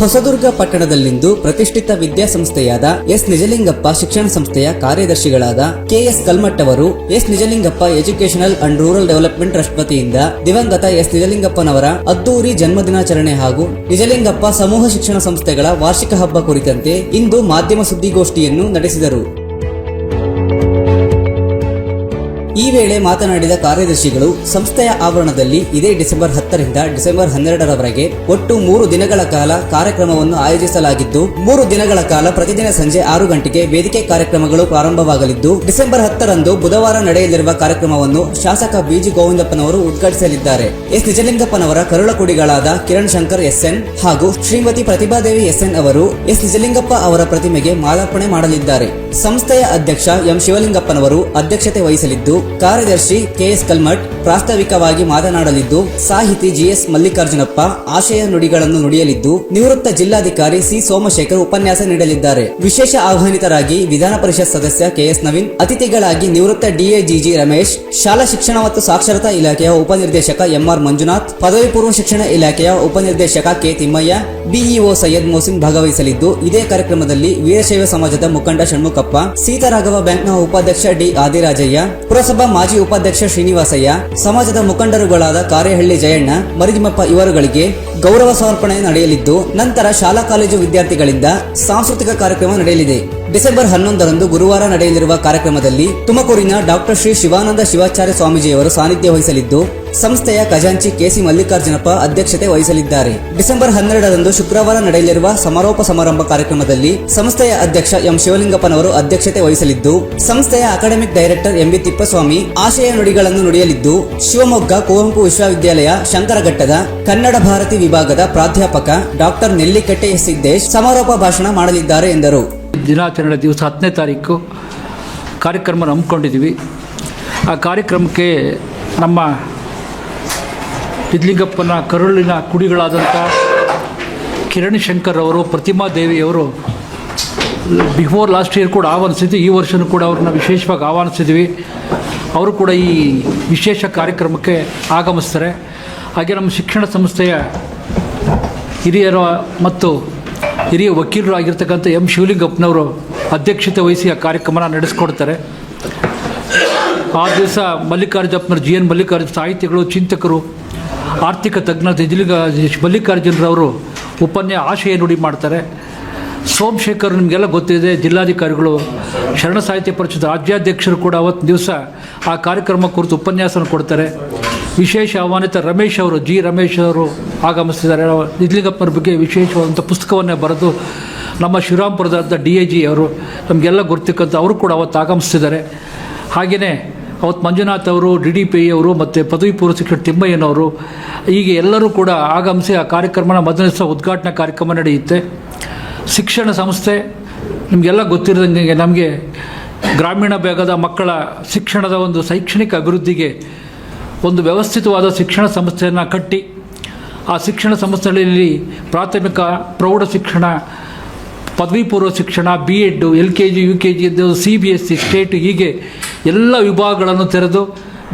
ಹೊಸದುರ್ಗ ಪಟ್ಟಣದಲ್ಲಿಂದು ಪ್ರತಿಷ್ಠಿತ ವಿದ್ಯಾಸಂಸ್ಥೆಯಾದ ಎಸ್. ನಿಜಲಿಂಗಪ್ಪ ಶಿಕ್ಷಣ ಸಂಸ್ಥೆಯ ಕಾರ್ಯದರ್ಶಿಗಳಾದ ಕೆಎಸ್ ಕಲ್ಮಟ್ ಅವರು S. Nijalingappa educational and rural development trust ವತಿಯಿಂದ ದಿವಂಗತ ಎಸ್. ನಿಜಲಿಂಗಪ್ಪನವರ ಅದ್ದೂರಿ ಜನ್ಮದಿನಾಚರಣೆ ಹಾಗೂ ನಿಜಲಿಂಗಪ್ಪ ಸಮೂಹ ಶಿಕ್ಷಣ ಸಂಸ್ಥೆಗಳ ವಾರ್ಷಿಕ ಹಬ್ಬ ಕುರಿತಂತೆ ಇಂದು ಮಾಧ್ಯಮ ಸುದ್ದಿಗೋಷ್ಠಿಯನ್ನು ನಡೆಸಿದರು. ಈ ವೇಳೆ ಮಾತನಾಡಿದ ಕಾರ್ಯದರ್ಶಿಗಳು, ಸಂಸ್ಥೆಯ ಆವರಣದಲ್ಲಿ ಇದೇ ಡಿಸೆಂಬರ್ ಹತ್ತರಿಂದ ಡಿಸೆಂಬರ್ ಹನ್ನೆರಡರವರೆಗೆ ಒಟ್ಟು ಮೂರು ದಿನಗಳ ಕಾಲ ಕಾರ್ಯಕ್ರಮವನ್ನು ಆಯೋಜಿಸಲಾಗಿದ್ದು, ಮೂರು ದಿನಗಳ ಕಾಲ ಪ್ರತಿದಿನ ಸಂಜೆ ಆರು ಗಂಟೆಗೆ ವೇದಿಕೆ ಕಾರ್ಯಕ್ರಮಗಳು ಪ್ರಾರಂಭವಾಗಲಿದ್ದು, ಡಿಸೆಂಬರ್ ಹತ್ತರಂದು ಬುಧವಾರ ನಡೆಯಲಿರುವ ಕಾರ್ಯಕ್ರಮವನ್ನು ಶಾಸಕ ಬಿಜಿ ಗೋವಿಂದಪ್ಪನವರು ಉದ್ಘಾಟಿಸಲಿದ್ದಾರೆ. ಎಸ್. ನಿಜಲಿಂಗಪ್ಪನವರ ಕರುಳಕುಡಿಗಳಾದ ಕಿರಣ್ ಶಂಕರ್ ಎಸ್ಎನ್ ಹಾಗೂ ಶ್ರೀಮತಿ ಪ್ರತಿಭಾದೇವಿ ಎಸ್ಎನ್ ಅವರು ಎಸ್. ನಿಜಲಿಂಗಪ್ಪ ಅವರ ಪ್ರತಿಮೆಗೆ ಮಾಲಾರ್ಪಣೆ ಮಾಡಲಿದ್ದಾರೆ. ಸಂಸ್ಥೆಯ ಅಧ್ಯಕ್ಷ ಎಂ. ಶಿವಲಿಂಗಪ್ಪನವರು ಅಧ್ಯಕ್ಷತೆ ವಹಿಸಲಿದ್ದು, ಕಾರ್ಯದರ್ಶಿ ಕೆಎಸ್ ಕಲ್ಮಠ್ ಪ್ರಾಸ್ತಾವಿಕವಾಗಿ ಮಾತನಾಡಲಿದ್ದು ಸಾಹಿತಿ ಜಿಎಸ್ ಮಲ್ಲಿಕಾರ್ಜುನಪ್ಪ, ಆಶಯ ನುಡಿಗಳನ್ನು ನುಡಿಯಲಿದ್ದು, ನಿವೃತ್ತ ಜಿಲ್ಲಾಧಿಕಾರಿ ಸಿ ಸೋಮಶೇಖರ್ ಉಪನ್ಯಾಸ ನೀಡಲಿದ್ದಾರೆ. ವಿಶೇಷ ಆಹ್ವಾನಿತರಾಗಿ ವಿಧಾನ ಪರಿಷತ್ ಸದಸ್ಯ ಕೆಎಸ್ ನವೀನ್, ಅತಿಥಿಗಳಾಗಿ ನಿವೃತ್ತ ಡಿಎಜಿಜಿ ರಮೇಶ್, ಶಾಲಾ ಶಿಕ್ಷಣ ಮತ್ತು ಸಾಕ್ಷರತಾ ಇಲಾಖೆಯ ಉಪನಿರ್ದೇಶಕ ಎಂಆರ್ ಮಂಜುನಾಥ್, ಪದವಿ ಪೂರ್ವ ಶಿಕ್ಷಣ ಇಲಾಖೆಯ ಉಪನಿರ್ದೇಶಕ ಕೆ ತಿಮ್ಮಯ್ಯ, ಬಿಇಒ ಸೈಯದ್ ಮೋಸಿನ್ ಭಾಗವಹಿಸಲಿದ್ದು, ಇದೇ ಕಾರ್ಯಕ್ರಮದಲ್ಲಿ ವೀರಶೈವ ಸಮಾಜದ ಮುಖಂಡ ಷಣ್ಮುಖಪ್ಪ, ಸೀತಾರಾಘವ ಬ್ಯಾಂಕ್ನ ಉಪಾಧ್ಯಕ್ಷ ಡಿ ಆದಿರಾಜಯ್ಯ, ಪುರಸಭಾ ಮಾಜಿ ಉಪಾಧ್ಯಕ್ಷ ಶ್ರೀನಿವಾಸಯ್ಯ, ಸಮಾಜದ ಮುಖಂಡರುಗಳಾದ ಕಾರೇಹಳ್ಳಿ ಜಯಣ್ಣ ಮರಿದಿಮ್ಮಪ್ಪ ಇವರುಗಳಿಗೆ ಗೌರವ ಸಮರ್ಪಣೆ ನಡೆಯಲಿದ್ದು ನಂತರ ಶಾಲಾ ಕಾಲೇಜು ವಿದ್ಯಾರ್ಥಿಗಳಿಂದ ಸಾಂಸ್ಕೃತಿಕ ಕಾರ್ಯಕ್ರಮ ನಡೆಯಲಿದೆ. ಡಿಸೆಂಬರ್ ಹನ್ನೊಂದರಂದು ಗುರುವಾರ ನಡೆಯಲಿರುವ ಕಾರ್ಯಕ್ರಮದಲ್ಲಿ ತುಮಕೂರಿನ ಡಾಕ್ಟರ್ ಶ್ರೀ ಶಿವಾನಂದ ಶಿವಾಚಾರ್ಯ ಸ್ವಾಮೀಜಿಯವರು ಸಾನ್ನಿಧ್ಯ ವಹಿಸಲಿದ್ದು, ಸಂಸ್ಥೆಯ ಖಜಾಂಚಿ ಕೆಸಿ ಮಲ್ಲಿಕಾರ್ಜುನಪ್ಪ ಅಧ್ಯಕ್ಷತೆ ವಹಿಸಲಿದ್ದಾರೆ. ಡಿಸೆಂಬರ್ ಹನ್ನೆರಡರಂದು ಶುಕ್ರವಾರ ನಡೆಯಲಿರುವ ಸಮಾರೋಪ ಸಮಾರಂಭ ಕಾರ್ಯಕ್ರಮದಲ್ಲಿ ಸಂಸ್ಥೆಯ ಅಧ್ಯಕ್ಷ ಎಂ ಶಿವಲಿಂಗಪ್ಪನವರು ಅಧ್ಯಕ್ಷತೆ ವಹಿಸಲಿದ್ದು, ಸಂಸ್ಥೆಯ ಅಕಾಡೆಮಿಕ್ ಡೈರೆಕ್ಟರ್ ಎಂಬಿ ತಿಪ್ಪಸ್ವಾಮಿ ಆಶಯ ನುಡಿಗಳನ್ನು ನುಡಿಯಲಿದ್ದು, ಶಿವಮೊಗ್ಗ ಕುವೆಂಪು ವಿಶ್ವವಿದ್ಯಾಲಯ ಶಂಕರಘಟ್ಟದ ಕನ್ನಡ ಭಾರತಿ ವಿಭಾಗದ ಪ್ರಾಧ್ಯಾಪಕ ಡಾಕ್ಟರ್ ನೆಲ್ಲಿಕಟ್ಟೆ ಸಿದ್ದೇಶ್ ಸಮಾರೋಪ ಭಾಷಣ ಮಾಡಲಿದ್ದಾರೆ ಎಂದರು. ದಿನಾಚರಣೆ ದಿವಸ ಹತ್ತನೇ ತಾರೀಕು ಕಾರ್ಯಕ್ರಮ ಹಮ್ಮಿಕೊಂಡಿದ್ದೀವಿ. ಆ ಕಾರ್ಯಕ್ರಮಕ್ಕೆ ನಮ್ಮ ಸಿದ್ಲಿಂಗಪ್ಪನ ಕರುಳಿನ ಕುಡಿಗಳಾದಂಥ ಕಿರಣ್ ಶಂಕರ್ ಅವರು, ಪ್ರತಿಮಾ ದೇವಿಯವರು ಬಿಫೋರ್ ಲಾಸ್ಟ್ ಇಯರ್ ಕೂಡ ಆಹ್ವಾನಿಸಿದ್ವಿ. ಈ ವರ್ಷವೂ ಕೂಡ ಅವ್ರನ್ನ ವಿಶೇಷವಾಗಿ ಆಹ್ವಾನಿಸಿದ್ವಿ. ಅವರು ಕೂಡ ಈ ವಿಶೇಷ ಕಾರ್ಯಕ್ರಮಕ್ಕೆ ಆಗಮಿಸ್ತಾರೆ. ಹಾಗೆ ನಮ್ಮ ಶಿಕ್ಷಣ ಸಂಸ್ಥೆಯ ಹಿರಿಯರು ಮತ್ತು ಹಿರಿಯ ವಕೀಲರು ಆಗಿರ್ತಕ್ಕಂಥ ಎಂ ಶಿವಲಿಂಗಪ್ಪನವರು ಅಧ್ಯಕ್ಷತೆ ವಹಿಸಿ ಆ ಕಾರ್ಯಕ್ರಮನ ನಡೆಸ್ಕೊಡ್ತಾರೆ. ಆ ದಿವಸ ಮಲ್ಲಿಕಾರ್ಜುನಪ್ಪನವರು, ಜಿ ಎನ್ ಮಲ್ಲಿಕಾರ್ಜುನ ಸಾಹಿತಿಗಳು, ಚಿಂತಕರು, ಆರ್ಥಿಕ ತಜ್ಞ ನಿಜಲಿಂಗ ಮಲ್ಲಿಕಾರ್ಜುನರವರು ಉಪನ್ಯಾಸ ಆಶಯ ನುಡಿ ಮಾಡ್ತಾರೆ. ಸೋಮಶೇಖರ್ ನಿಮಗೆಲ್ಲ ಗೊತ್ತಿದೆ, ಜಿಲ್ಲಾಧಿಕಾರಿಗಳು, ಶರಣ ಸಾಹಿತ್ಯ ಪರಿಷತ್ ರಾಜ್ಯಾಧ್ಯಕ್ಷರು ಕೂಡ ಅವತ್ತು ದಿವಸ ಆ ಕಾರ್ಯಕ್ರಮ ಕುರಿತು ಉಪನ್ಯಾಸನ ಕೊಡ್ತಾರೆ. ವಿಶೇಷ ಆಹ್ವಾನಿತ ರಮೇಶ್ ಅವರು, ಜಿ ರಮೇಶ್ ಅವರು ಆಗಮಿಸ್ತಿದ್ದಾರೆ ನಿಜಲಿಂಗಪ್ಪನ ಬಗ್ಗೆ ವಿಶೇಷವಾದಂಥ ಪುಸ್ತಕವನ್ನೇ ಬರೆದು ನಮ್ಮ ಶ್ರೀರಾಮ್ಪುರದ ಡಿ ಎ ಜಿ ಅವರು ನಮಗೆಲ್ಲ ಗೊತ್ತಿಕ್ಕಂಥ ಅವರು ಕೂಡ ಅವತ್ತು ಆಗಮಿಸ್ತಿದ್ದಾರೆ. ಹಾಗೆಯೇ ಅವತ್ತು ಮಂಜುನಾಥ್ ಅವರು, ಡಿ ಡಿ ಪಿ ಅವರು ಮತ್ತು ಪದವಿ ಪೂರ್ವ ಶಿಕ್ಷಣ ತಿಮ್ಮಯ್ಯನವರು ಹೀಗೆ ಎಲ್ಲರೂ ಕೂಡ ಆಗಮಿಸಿ ಆ ಕಾರ್ಯಕ್ರಮನ ಮೊದಲನೇ ದಿವಸ ಉದ್ಘಾಟನಾ ಕಾರ್ಯಕ್ರಮ ನಡೆಯುತ್ತೆ. ಶಿಕ್ಷಣ ಸಂಸ್ಥೆ ನಿಮಗೆಲ್ಲ ಗೊತ್ತಿರೋದಂಗೆ ನಮಗೆ ಗ್ರಾಮೀಣ ಭಾಗದ ಮಕ್ಕಳ ಶಿಕ್ಷಣದ ಒಂದು ಶೈಕ್ಷಣಿಕ ಅಭಿವೃದ್ಧಿಗೆ ಒಂದು ವ್ಯವಸ್ಥಿತವಾದ ಶಿಕ್ಷಣ ಸಂಸ್ಥೆಯನ್ನು ಕಟ್ಟಿ ಆ ಶಿಕ್ಷಣ ಸಂಸ್ಥೆಗಳಲ್ಲಿ ಪ್ರಾಥಮಿಕ ಪ್ರೌಢ ಶಿಕ್ಷಣ, ಪದವಿ ಪೂರ್ವ ಶಿಕ್ಷಣ B Ed L K G U K G C B S C state ಹೀಗೆ ಎಲ್ಲ ವಿಭಾಗಗಳನ್ನು ತೆರೆದು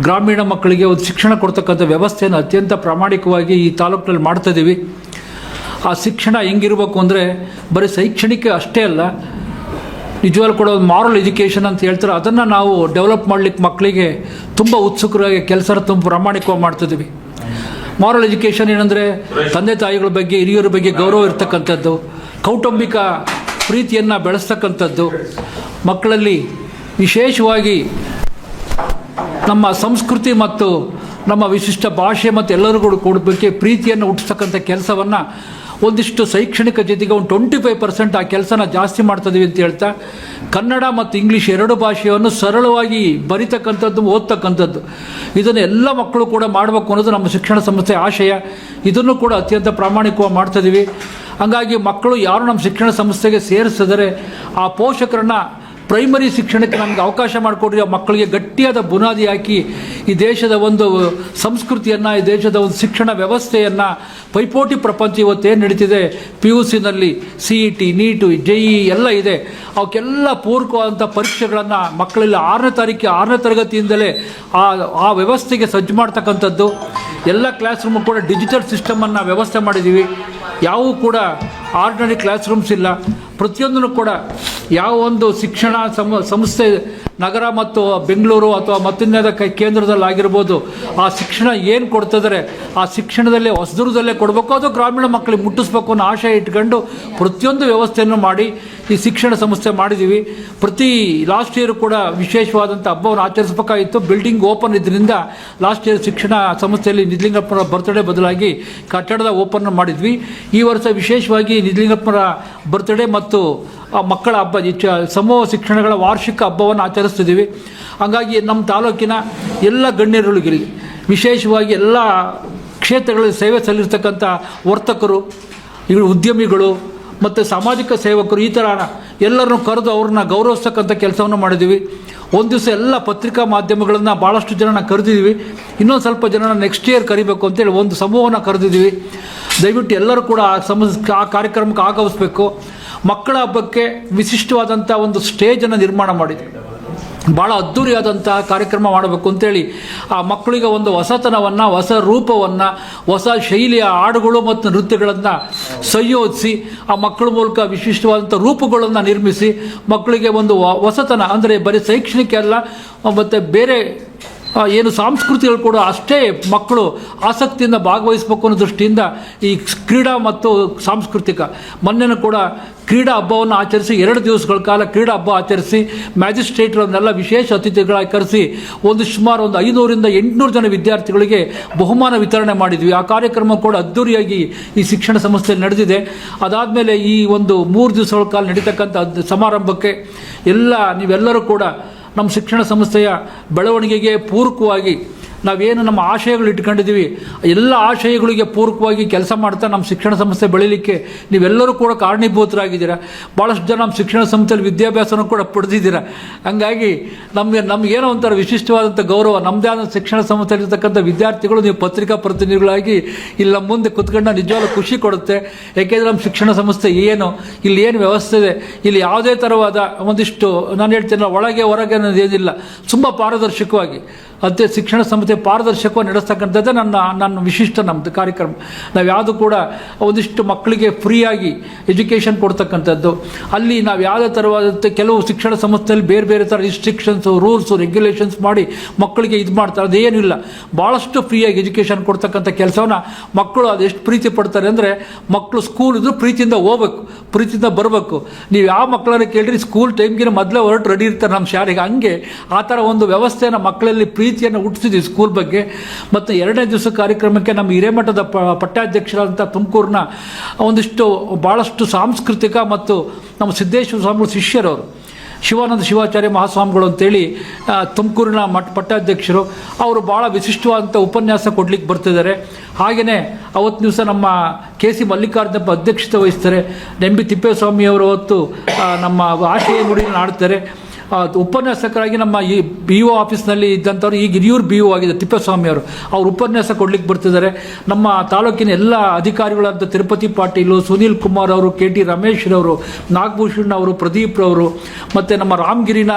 ಗ್ರಾಮೀಣ ಮಕ್ಕಳಿಗೆ ಒಂದು ಶಿಕ್ಷಣ ಕೊಡ್ತಕ್ಕಂಥ ವ್ಯವಸ್ಥೆಯನ್ನು ಅತ್ಯಂತ ಪ್ರಾಮಾಣಿಕವಾಗಿ ಈ ತಾಲೂಕಿನಲ್ಲಿ ಮಾಡ್ತಿದ್ದೀವಿ ಆ ಶಿಕ್ಷಣ ಹೆಂಗಿರಬೇಕು ಅಂದರೆ ಬರೀ ಶೈಕ್ಷಣಿಕ ಅಷ್ಟೇ ಅಲ್ಲ, ನಿಜವಾಗ್ಲೂ ಕೂಡ ಒಂದು ಮಾರಲ್ ಎಜುಕೇಷನ್ ಅಂತ ಹೇಳ್ತಾರೆ, ಅದನ್ನು ನಾವು ಡೆವಲಪ್ ಮಾಡಲಿಕ್ಕೆ ಮಕ್ಕಳಿಗೆ ತುಂಬ ಉತ್ಸುಕರಾಗಿ ಕೆಲಸ ತುಂಬ ಪ್ರಾಮಾಣಿಕವಾಗಿ ಮಾಡ್ತಿದ್ದೀವಿ ಮಾರಲ್ ಎಜುಕೇಷನ್ ಏನಂದರೆ ತಂದೆ ತಾಯಿಗಳ ಬಗ್ಗೆ ಹಿರಿಯರ ಬಗ್ಗೆ ಗೌರವ ಇರ್ತಕ್ಕಂಥದ್ದು. ಕೌಟುಂಬಿಕ ಪ್ರೀತಿಯನ್ನು ಬೆಳೆಸ್ತಕ್ಕಂಥದ್ದು. ಮಕ್ಕಳಲ್ಲಿ ವಿಶೇಷವಾಗಿ ನಮ್ಮ ಸಂಸ್ಕೃತಿ ಮತ್ತು ನಮ್ಮ ವಿಶಿಷ್ಟ ಭಾಷೆ ಮತ್ತು ಎಲ್ಲರಿಗೂ ಕೊಡಬೇಕೆ ಪ್ರೀತಿಯನ್ನು ಹುಟ್ಟಿಸ್ತಕ್ಕಂಥ ಕೆಲಸವನ್ನು ಒಂದಿಷ್ಟು ಶೈಕ್ಷಣಿಕ ಜೊತೆಗೆ ಒಂದು ಟ್ವೆಂಟಿ ಫೈವ್ ಪರ್ಸೆಂಟ್ ಆ ಕೆಲಸನ ಜಾಸ್ತಿ ಮಾಡ್ತಿದ್ದೀವಿ ಅಂತ ಹೇಳ್ತಾ, ಕನ್ನಡ ಮತ್ತು ಇಂಗ್ಲೀಷ್ ಎರಡು ಭಾಷೆಯನ್ನು ಸರಳವಾಗಿ ಬರಿತಕ್ಕಂಥದ್ದು, ಓದ್ತಕ್ಕಂಥದ್ದು. ಇದನ್ನು ಎಲ್ಲ ಮಕ್ಕಳು ಕೂಡ ಮಾಡಬೇಕು ಅನ್ನೋದು ನಮ್ಮ ಶಿಕ್ಷಣ ಸಂಸ್ಥೆ ಆಶಯ. ಇದನ್ನು ಕೂಡ ಅತ್ಯಂತ ಪ್ರಾಮಾಣಿಕವಾಗಿ ಮಾಡ್ತಿದ್ದೀವಿ ಹಂಗಾಗಿ ಮಕ್ಕಳು ಯಾರು ನಮ್ಮ ಶಿಕ್ಷಣ ಸಂಸ್ಥೆಗೆ ಸೇರಿಸಿದರೆ ಆ ಪೋಷಕರನ್ನು ಪ್ರೈಮರಿ ಶಿಕ್ಷಣಕ್ಕೆ ನಮಗೆ ಅವಕಾಶ ಮಾಡಿಕೊಡ್ರಿ. ಆ ಮಕ್ಕಳಿಗೆ ಗಟ್ಟಿಯಾದ ಬುನಾದಿ ಹಾಕಿ ಈ ದೇಶದ ಒಂದು ಸಂಸ್ಕೃತಿಯನ್ನು, ಈ ದೇಶದ ಒಂದು ಶಿಕ್ಷಣ ವ್ಯವಸ್ಥೆಯನ್ನು ಪೈಪೋಟಿ ಪ್ರಪಂಚ ಇವತ್ತೇನು ನಡೀತಿದೆ? P U ಸಿನಲ್ಲಿ C E T NEET J E ಎಲ್ಲ ಇದೆ. ಅವಕ್ಕೆಲ್ಲ ಪೂರಕವಾದಂಥ ಪರೀಕ್ಷೆಗಳನ್ನು ಮಕ್ಕಳಲ್ಲಿ ಆರನೇ ತಾರೀಕು, ಆರನೇ ತರಗತಿಯಿಂದಲೇ ಆ ಆ ವ್ಯವಸ್ಥೆಗೆ ಸಜ್ಜು ಮಾಡ್ತಕ್ಕಂಥದ್ದು. ಎಲ್ಲ ಕ್ಲಾಸ್ ರೂಮ್ ಕೂಡ ಡಿಜಿಟಲ್ ಸಿಸ್ಟಮನ್ನು ವ್ಯವಸ್ಥೆ ಮಾಡಿದ್ದೀವಿ ಯಾವೂ ಕೂಡ ಆರ್ಡಿನರಿ ಕ್ಲಾಸ್ ರೂಮ್ಸ್ ಇಲ್ಲ. ಪ್ರತಿಯೊಂದನ್ನು ಕೂಡ ಯಾವ ಒಂದು ಶಿಕ್ಷಣ ಸಂಸ್ಥೆ ನಗರ ಮತ್ತು ಬೆಂಗಳೂರು ಅಥವಾ ಮತ್ತಿನ್ಯಾದ ಕೇಂದ್ರದಲ್ಲಿ ಆಗಿರ್ಬೋದು ಆ ಶಿಕ್ಷಣ ಏನು ಕೊಡ್ತಿದ್ದಾರೆ ಆ ಶಿಕ್ಷಣದಲ್ಲೇ ಹೊಸದುರ್ಗದಲ್ಲೇ ಕೊಡಬೇಕು ಅದು ಗ್ರಾಮೀಣ ಮಕ್ಕಳಿಗೆ ಮುಟ್ಟಿಸ್ಬೇಕು ಅನ್ನೋ ಆಶಯ ಇಟ್ಕೊಂಡು ಪ್ರತಿಯೊಂದು ವ್ಯವಸ್ಥೆಯನ್ನು ಮಾಡಿ ಈ ಶಿಕ್ಷಣ ಸಂಸ್ಥೆ ಮಾಡಿದ್ದೀವಿ ಪ್ರತಿ ಲಾಸ್ಟ್ ಇಯರ್ ಕೂಡ ವಿಶೇಷವಾದಂಥ ಹಬ್ಬವನ್ನು ಆಚರಿಸಬೇಕಾಗಿತ್ತು. ಬಿಲ್ಡಿಂಗ್ ಓಪನ್ ಇದ್ದರಿಂದ ಲಾಸ್ಟ್ ಇಯರ್ ಶಿಕ್ಷಣ ಸಂಸ್ಥೆಯಲ್ಲಿ ನಿಜಲಿಂಗಪ್ಪನ ಬರ್ತ್ಡೇ ಬದಲಾಗಿ ಕಟ್ಟಡದ ಓಪನ್ ಮಾಡಿದ್ವಿ. ಈ ವರ್ಷ ವಿಶೇಷವಾಗಿ ನಿಜಲಿಂಗಪ್ಪನ ಬರ್ತ್ಡೇ ಮತ್ತು ಮಕ್ಕಳ ಹಬ್ಬ ಸಮೂಹ ಶಿಕ್ಷಣಗಳ ವಾರ್ಷಿಕ ಹಬ್ಬವನ್ನು ಆಚರಿಸ್ತಿದ್ದೀವಿ. ಹಾಗಾಗಿ ನಮ್ಮ ತಾಲೂಕಿನ ಎಲ್ಲ ಗಣ್ಯರುಗಳಿಗೆ, ವಿಶೇಷವಾಗಿ ಎಲ್ಲ ಕ್ಷೇತ್ರಗಳಲ್ಲಿ ಸೇವೆ ಸಲ್ಲಿರ್ತಕ್ಕಂಥ ವರ್ತಕರು ಇವರು ಉದ್ಯಮಿಗಳು, ಮತ್ತು ಸಾಮಾಜಿಕ ಸೇವಕರು, ಈ ಥರ ಎಲ್ಲರನ್ನು ಕರೆದು ಅವ್ರನ್ನ ಗೌರವಿಸ್ತಕ್ಕಂಥ ಕೆಲಸವನ್ನು ಮಾಡಿದ್ದೀವಿ. ಒಂದು ದಿವಸ ಎಲ್ಲ ಪತ್ರಿಕಾ ಮಾಧ್ಯಮಗಳನ್ನು ಭಾಳಷ್ಟು ಜನನ ಕರೆದಿದ್ದೀವಿ. ಇನ್ನೊಂದು ಸ್ವಲ್ಪ ಜನನ ನೆಕ್ಸ್ಟ್ ಇಯರ್ ಕರಿಬೇಕು ಅಂತೇಳಿ ಒಂದು ಸಮೂಹನ ಕರೆದಿದ್ದೀವಿ. ದಯವಿಟ್ಟು ಎಲ್ಲರೂ ಕೂಡ ಆ ಸಮ ಆ ಕಾರ್ಯಕ್ರಮಕ್ಕೆ ಆಗಮಿಸಬೇಕು. ಮಕ್ಕಳ ಹಬ್ಬಕ್ಕೆ ವಿಶಿಷ್ಟವಾದಂಥ ಒಂದು ಸ್ಟೇಜನ್ನು ನಿರ್ಮಾಣ ಮಾಡಿದೆ ಭಾಳ ಅದ್ಧೂರಿಯಾದಂತಹ ಕಾರ್ಯಕ್ರಮ ಮಾಡಬೇಕು ಅಂತೇಳಿ ಆ ಮಕ್ಕಳಿಗೆ ಒಂದು ಹೊಸತನವನ್ನು, ಹೊಸ ರೂಪವನ್ನು, ಹೊಸ ಶೈಲಿಯ ಹಾಡುಗಳು ಮತ್ತು ನೃತ್ಯಗಳನ್ನು ಸಂಯೋಜಿಸಿ ಆ ಮಕ್ಕಳ ಮೂಲಕ ವಿಶಿಷ್ಟವಾದಂಥ ರೂಪಗಳನ್ನು ನಿರ್ಮಿಸಿ, ಮಕ್ಕಳಿಗೆ ಒಂದು ಹೊಸತನ, ಅಂದರೆ ಬರೀ ಶೈಕ್ಷಣಿಕ ಅಲ್ಲ, ಮತ್ತು ಬೇರೆ ಏನು ಸಾಂಸ್ಕೃತಿಗಳು ಕೂಡ ಅಷ್ಟೇ ಮಕ್ಕಳು ಆಸಕ್ತಿಯಿಂದ ಭಾಗವಹಿಸಬೇಕು ಅನ್ನೋ ದೃಷ್ಟಿಯಿಂದ ಈ ಕ್ರೀಡಾ ಮತ್ತು ಸಾಂಸ್ಕೃತಿಕ. ಮೊನ್ನೆನೂ ಕೂಡ ಕ್ರೀಡಾ ಹಬ್ಬವನ್ನು ಆಚರಿಸಿ, ಎರಡು ದಿವಸಗಳ ಕಾಲ ಕ್ರೀಡಾ ಹಬ್ಬ ಆಚರಿಸಿ ಮ್ಯಾಜಿಸ್ಟ್ರೇಟ್ರನ್ನೆಲ್ಲ ವಿಶೇಷ ಅತಿಥಿಗಳಾಗಿ ಕರೆಸಿ, ಒಂದು ಸುಮಾರು ಒಂದು ಐನೂರಿಂದ ಎಂಟುನೂರು ಜನ ವಿದ್ಯಾರ್ಥಿಗಳಿಗೆ ಬಹುಮಾನ ವಿತರಣೆ ಮಾಡಿದ್ವಿ. ಆ ಕಾರ್ಯಕ್ರಮ ಕೂಡ ಅದ್ದೂರಿಯಾಗಿ ಈ ಶಿಕ್ಷಣ ಸಂಸ್ಥೆಯಲ್ಲಿ ನಡೆದಿದೆ. ಅದಾದಮೇಲೆ ಈ ಒಂದು ಮೂರು ದಿವಸಗಳ ಕಾಲ ನಡೀತಕ್ಕಂಥ ಸಮಾರಂಭಕ್ಕೆ ಎಲ್ಲ ನೀವೆಲ್ಲರೂ ಕೂಡ ನಮ್ಮ ಶಿಕ್ಷಣ ಸಂಸ್ಥೆಯ ಬೆಳವಣಿಗೆಗೆ ಪೂರಕವಾಗಿ ನಾವೇನು ನಮ್ಮ ಆಶಯಗಳು ಇಟ್ಕೊಂಡಿದ್ದೀವಿ. ಎಲ್ಲ ಆಶಯಗಳಿಗೆ ಪೂರಕವಾಗಿ ಕೆಲಸ ಮಾಡ್ತಾ ನಮ್ಮ ಶಿಕ್ಷಣ ಸಂಸ್ಥೆ ಬೆಳೀಲಿಕ್ಕೆ ನೀವೆಲ್ಲರೂ ಕೂಡ ಕಾರಣೀಭೂತರಾಗಿದ್ದೀರಾ. ಭಾಳಷ್ಟು ಜನ ನಮ್ಮ ಶಿಕ್ಷಣ ಸಂಸ್ಥೆಯಲ್ಲಿ ವಿದ್ಯಾಭ್ಯಾಸನೂ ಕೂಡ ಪಡೆದಿದ್ದೀರಾ. ಹಂಗಾಗಿ ನಮಗೆ ನಮಗೇನೋ ಒಂಥರ ವಿಶಿಷ್ಟವಾದಂಥ ಗೌರವ ನಮ್ಮದೇ ಆದ ಶಿಕ್ಷಣ ಸಂಸ್ಥೆಯಲ್ಲಿರ್ತಕ್ಕಂಥ ವಿದ್ಯಾರ್ಥಿಗಳು, ನೀವು ಪತ್ರಿಕಾ ಪ್ರತಿನಿಧಿಗಳಾಗಿ ಇಲ್ಲಿ ನಮ್ಮ ಮುಂದೆ ಕುತ್ಕೊಂಡು ನಿಜವಾಗ್ಲೂ ಖುಷಿ ಕೊಡುತ್ತೆ. ಯಾಕೆಂದರೆ ನಮ್ಮ ಶಿಕ್ಷಣ ಸಂಸ್ಥೆ ಏನು, ಇಲ್ಲಿ ಏನು ವ್ಯವಸ್ಥೆ ಇದೆ, ಇಲ್ಲಿ ಯಾವುದೇ ಥರವಾದ ಒಂದಿಷ್ಟು, ನಾನು ಹೇಳ್ತೇನೆ, ಒಳಗೆ ಹೊರಗೆ ಅನ್ನೋದು ಏನಿಲ್ಲ. ತುಂಬ ಪಾರದರ್ಶಕವಾಗಿ. ಅದೇ ಶಿಕ್ಷಣ ಸಂಸ್ಥೆ ಪಾರದರ್ಶಕವಾಗಿ ನಡೆಸ್ತಕ್ಕಂಥದ್ದೇ ನನ್ನ ನನ್ನ ವಿಶಿಷ್ಟ ನಮ್ಮದು ಕಾರ್ಯಕ್ರಮ. ನಾವು ಯಾವುದು ಕೂಡ ಒಂದಿಷ್ಟು ಮಕ್ಕಳಿಗೆ ಫ್ರೀಯಾಗಿ ಎಜುಕೇಷನ್ ಕೊಡ್ತಕ್ಕಂಥದ್ದು. ಅಲ್ಲಿ ನಾವು ಯಾವುದೇ ಥರವಾದಂಥ ಕೆಲವು ಶಿಕ್ಷಣ ಸಂಸ್ಥೆಯಲ್ಲಿ ಬೇರೆ ಬೇರೆ ಥರ ರಿಸ್ಟ್ರಿಕ್ಷನ್ಸು ರೂಲ್ಸು ರೆಗ್ಯುಲೇಷನ್ಸ್ ಮಾಡಿ ಮಕ್ಕಳಿಗೆ ಇದು ಮಾಡ್ತಾರೆ. ಅದೇನಿಲ್ಲ. ಭಾಳಷ್ಟು ಫ್ರೀಯಾಗಿ ಎಜುಕೇಷನ್ ಕೊಡ್ತಕ್ಕಂಥ ಕೆಲಸವನ್ನ ಮಕ್ಕಳು ಅದೆಷ್ಟು ಪ್ರೀತಿ ಪಡ್ತಾರೆ ಅಂದರೆ ಮಕ್ಕಳು ಸ್ಕೂಲ್ ಇದ್ರೂ ಪ್ರೀತಿಯಿಂದ ಹೋಗ್ಬೇಕು. ಪ್ರೀತಿಯಿಂದ ಬರಬೇಕು. ನೀವು ಯಾವ ಮಕ್ಕಳನ್ನ ಕೇಳಿರಿ ಸ್ಕೂಲ್ ಟೈಮ್ಗಿನ ಮೊದಲೇ ಹೊರಟು ರೆಡಿ ಇರ್ತಾರೆ ನಮ್ಮ ಶಾಲೆಗೆ. ಹಂಗೆ ಆ ಥರ ಒಂದು ವ್ಯವಸ್ಥೆನ ಮಕ್ಕಳಲ್ಲಿ ಪ್ರೀತಿಯನ್ನು ಹುಟ್ಟಿಸಿದ್ವಿ ಸ್ಕೂಲ್ ಬಗ್ಗೆ. ಮತ್ತು ಎರಡನೇ ದಿವಸ ಕಾರ್ಯಕ್ರಮಕ್ಕೆ ನಮ್ಮ ಹಿರೇಮಠದ ಪ ಪಟ್ಟಾಧ್ಯಕ್ಷರಾದಂಥ ತುಮಕೂರಿನ ಒಂದಿಷ್ಟು ಭಾಳಷ್ಟು ಸಾಂಸ್ಕೃತಿಕ ಮತ್ತು ನಮ್ಮ ಸಿದ್ದೇಶ್ವರ ಸ್ವಾಮಿಗಳು ಶಿಷ್ಯರವರು, ಶಿವಾನಂದ ಶಿವಾಚಾರ್ಯ ಮಹಾಸ್ವಾಮಿಗಳು ಅಂತೇಳಿ ತುಮಕೂರಿನ ಮಠ ಪಟ್ಟಾಧ್ಯಕ್ಷರು, ಅವರು ಭಾಳ ವಿಶಿಷ್ಟವಾದಂಥ ಉಪನ್ಯಾಸ ಕೊಡಲಿಕ್ಕೆ ಬರ್ತಿದ್ದಾರೆ. ಹಾಗೆಯೇ ಅವತ್ತು ದಿವಸ ನಮ್ಮ ಕೆ ಸಿ ಮಲ್ಲಿಕಾರ್ಜುನಪ್ಪ ಅಧ್ಯಕ್ಷತೆ ವಹಿಸ್ತಾರೆ. ಎಂ ಬಿ ತಿಪ್ಪೇಸ್ವಾಮಿ ಅವರು ಅವತ್ತು ನಮ್ಮ ಆಶಯ ನುಡಿಯನ್ನು ಆಡ್ತಾರೆ ಉಪನ್ಯಾಸಕರಾಗಿ ನಮ್ಮ ಈ ಬಿ ಒ ಆಫೀಸ್ನಲ್ಲಿ ಇದ್ದಂಥವ್ರು, ಈಗ ಹಿರಿಯೂರು ಬಿ ಒ ಆಗಿದೆ ತಿಪ್ಪೇಸ್ವಾಮಿ ಅವರು, ಅವ್ರು ಉಪನ್ಯಾಸ ಕೊಡ್ಲಿಕ್ಕೆ ಬರ್ತಿದ್ದಾರೆ. ನಮ್ಮ ತಾಲೂಕಿನ ಎಲ್ಲ ಅಧಿಕಾರಿಗಳಾದ ತಿರುಪತಿ ಪಾಟೀಲು, ಸುನೀಲ್ ಕುಮಾರ್ ಅವರು, ಕೆ ಟಿ ರಮೇಶ್ ರವರು, ನಾಗಭೂಷಣ್ ಅವರು, ಪ್ರದೀಪ್ ಅವರು ಮತ್ತು ನಮ್ಮ ರಾಮಗಿರಿನ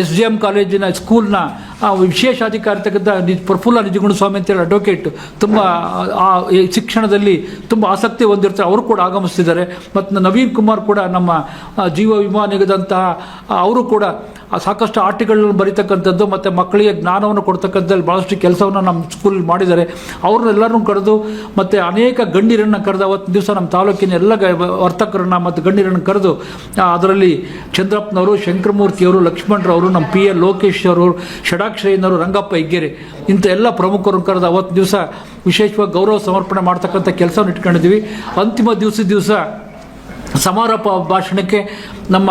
ಎಸ್ ಡಿ ಎಂ ಕಾಲೇಜಿನ ಸ್ಕೂಲ್ನ ಆ, ವಿಶೇಷ ಅಧಿಕಾರಿ ತಕ್ಕಂಥ ನಿಜ ಪ್ರಫುಲ್ಲ ನಿಜಗುಣ ಸ್ವಾಮಿ ಅಂತೇಳಿ ಅಡ್ವೊಕೇಟ್ ತುಂಬ ಆ ಶಿಕ್ಷಣದಲ್ಲಿ ತುಂಬ ಆಸಕ್ತಿ ಹೊಂದಿರ್ತಾರೆ. ಅವರು ಕೂಡ ಆಗಮಿಸ್ತಿದ್ದಾರೆ. ಮತ್ತು ನವೀನ್ ಕುಮಾರ್ ಕೂಡ ನಮ್ಮ ಜೀವ ವಿಮಾ ನಿಗದಂತಹ ಅವರು ಕೂಡ ಸಾಕಷ್ಟು ಆರ್ಟಿಗಳನ್ನ ಬರೀತಕ್ಕಂಥದ್ದು ಮತ್ತು ಮಕ್ಕಳಿಗೆ ಜ್ಞಾನವನ್ನು ಕೊಡ್ತಕ್ಕಂಥದ್ದು ಭಾಳಷ್ಟು ಕೆಲಸವನ್ನು ನಮ್ಮ ಸ್ಕೂಲ್ ಮಾಡಿದ್ದಾರೆ. ಅವ್ರನ್ನೆಲ್ಲರನ್ನೂ ಕರೆದು ಮತ್ತು ಅನೇಕ ಗಣ್ಯರನ್ನು ಕರೆದು ಅವತ್ತು ದಿವಸ ನಮ್ಮ ತಾಲೂಕಿನ ಎಲ್ಲ ವರ್ತಕರನ್ನು ಮತ್ತು ಗಣ್ಯರನ್ನು ಕರೆದು ಅದರಲ್ಲಿ ಚಂದ್ರಪ್ಪನವರು ಶಂಕರಮೂರ್ತಿಯವರು ಲಕ್ಷ್ಮಣರವರು ನಮ್ಮ ಪಿ ಎ ಲೋಕೇಶ್ ಅವರು ಷಡಾಕ್ಷರಯ್ಯನವರು ರಂಗಪ್ಪ ಹೆಗ್ಗೆರೆ ಇಂಥ ಎಲ್ಲ ಪ್ರಮುಖರು ಕರೆದು ಅವತ್ತು ದಿವಸ ವಿಶೇಷವಾಗಿ ಗೌರವ ಸಮರ್ಪಣೆ ಮಾಡ್ತಕ್ಕಂಥ ಕೆಲಸವನ್ನು ಇಟ್ಕೊಂಡಿದ್ದೀವಿ. ಅಂತಿಮ ದಿವಸ ದಿವಸ ಸಮಾರೋಪ ಭಾಷಣಕ್ಕೆ ನಮ್ಮ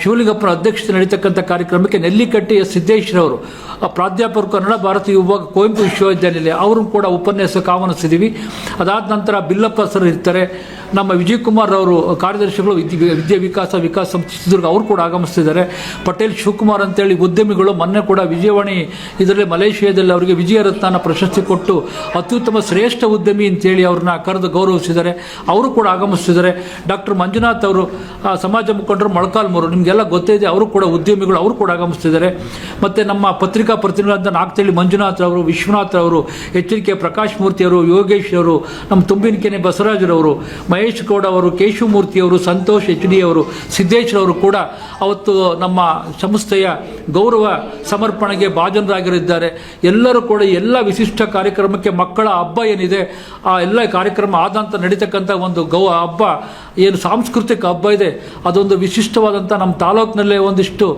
ಶಿವಲಿಂಗಪ್ಪನ ಅಧ್ಯಕ್ಷತೆ ನಡೀತಕ್ಕಂಥ ಕಾರ್ಯಕ್ರಮಕ್ಕೆ ನೆಲ್ಲಿಕಟ್ಟಿ ಎಸ್ ಸಿದ್ದೇಶ್ವರವರು ಆ, ಪ್ರಾಧ್ಯಾಪಕರು ಕನ್ನಡ ಭಾರತೀಯ ವಿಭಾಗ ಕುವೆಂಪು ವಿಶ್ವವಿದ್ಯಾನಿಲಯ ಅವರು ಕೂಡ ಉಪನ್ಯಾಸ ಆಹ್ವಾನಿಸಿದ್ದೀವಿ ಅದಾದ ನಂತರ ಬಿಲ್ಲಪ್ಪ ಸರ್ ಇರ್ತಾರೆ. ನಮ್ಮ ವಿಜಯ್ ಕುಮಾರ್ ಅವರು ಕಾರ್ಯದರ್ಶಿಗಳು ವಿದ್ಯೆ ವಿಕಾಸ ವಿಕಾಸ ಚಿತ್ರದುರ್ಗ ಅವರು ಕೂಡ ಆಗಮಿಸ್ತಿದ್ದಾರೆ. ಪಟೇಲ್ ಶಿವಕುಮಾರ್ ಅಂತೇಳಿ ಉದ್ಯಮಿಗಳು ಮೊನ್ನೆ ಕೂಡ ವಿಜಯವಾಣಿ ಇದರಲ್ಲಿ ಮಲೇಷಿಯಾದಲ್ಲಿ ಅವರಿಗೆ ವಿಜಯರತ್ನ ಪ್ರಶಸ್ತಿ ಕೊಟ್ಟು ಅತ್ಯುತ್ತಮ ಶ್ರೇಷ್ಠ ಉದ್ಯಮಿ ಅಂತೇಳಿ ಅವ್ರನ್ನ ಕರೆದು ಗೌರವಿಸಿದ್ದಾರೆ. ಅವರು ಕೂಡ ಆಗಮಿಸ್ತಿದ್ದಾರೆ. ಡಾಕ್ಟರ್ ಮಂಜುನಾಥ್ ಅವರು ಸಮಾಜ ಮುಖಂಡರು ಮೊಳಕಾಲ್ ಮೊಳಕಾಲ್ಮೂರು ನಿಮಗೆಲ್ಲ ಗೊತ್ತೇ ಇದೆ, ಅವರು ಕೂಡ ಉದ್ಯಮಿಗಳು, ಅವರು ಕೂಡ ಆಗಮಿಸ್ತಿದ್ದಾರೆ. ಮತ್ತು ನಮ್ಮ ಪತ್ರಿಕಾ ಪ್ರತಿನಿಧಿಗಳಂತ ನಾಗ್ತಳ್ಳಿ ಮಂಜುನಾಥ್ ಅವರು ವಿಶ್ವನಾಥ್ ಅವರು ಎಚ್ಚರಿಕೆ ಪ್ರಕಾಶ್ ಮೂರ್ತಿ ಅವರು, ಯೋಗೇಶ್ ಅವರು ನಮ್ಮ ತುಂಬಿನಕೆನೆ ಬಸವರಾಜರವರು ಮಹೇಶ್ ಗೌಡ ಅವರು, ಕೇಶವಮೂರ್ತಿ ಅವರು, ಸಂತೋಷ್ ಎಚ್ ಡಿ ಅವರು ಸಿದ್ದೇಶ್ ಅವರು ಕೂಡ ಅವತ್ತು ನಮ್ಮ ಸಂಸ್ಥೆಯ ಗೌರವ ಸಮರ್ಪಣೆಗೆ ಭಾಜನರಾಗಿರಿದ್ದಾರೆ ಎಲ್ಲರೂ ಕೂಡ ಎಲ್ಲ ವಿಶಿಷ್ಟ ಕಾರ್ಯಕ್ರಮಕ್ಕೆ ಮಕ್ಕಳ ಹಬ್ಬ ಏನಿದೆ, ಆ ಎಲ್ಲ ಕಾರ್ಯಕ್ರಮ ಆದಂತ ನಡೀತಕ್ಕಂಥ ಒಂದು ಗೌ ಹಬ್ಬ ಏನು ಸಾಂಸ್ಕೃತಿಕ ಹಬ್ಬ ಇದೆ, ಅದೊಂದು ವಿಶಿಷ್ಟವಾದಂಥ ನಮ್ಮ ತಾಲೂಕಿನಲ್ಲೇ ಒಂದಿಷ್ಟು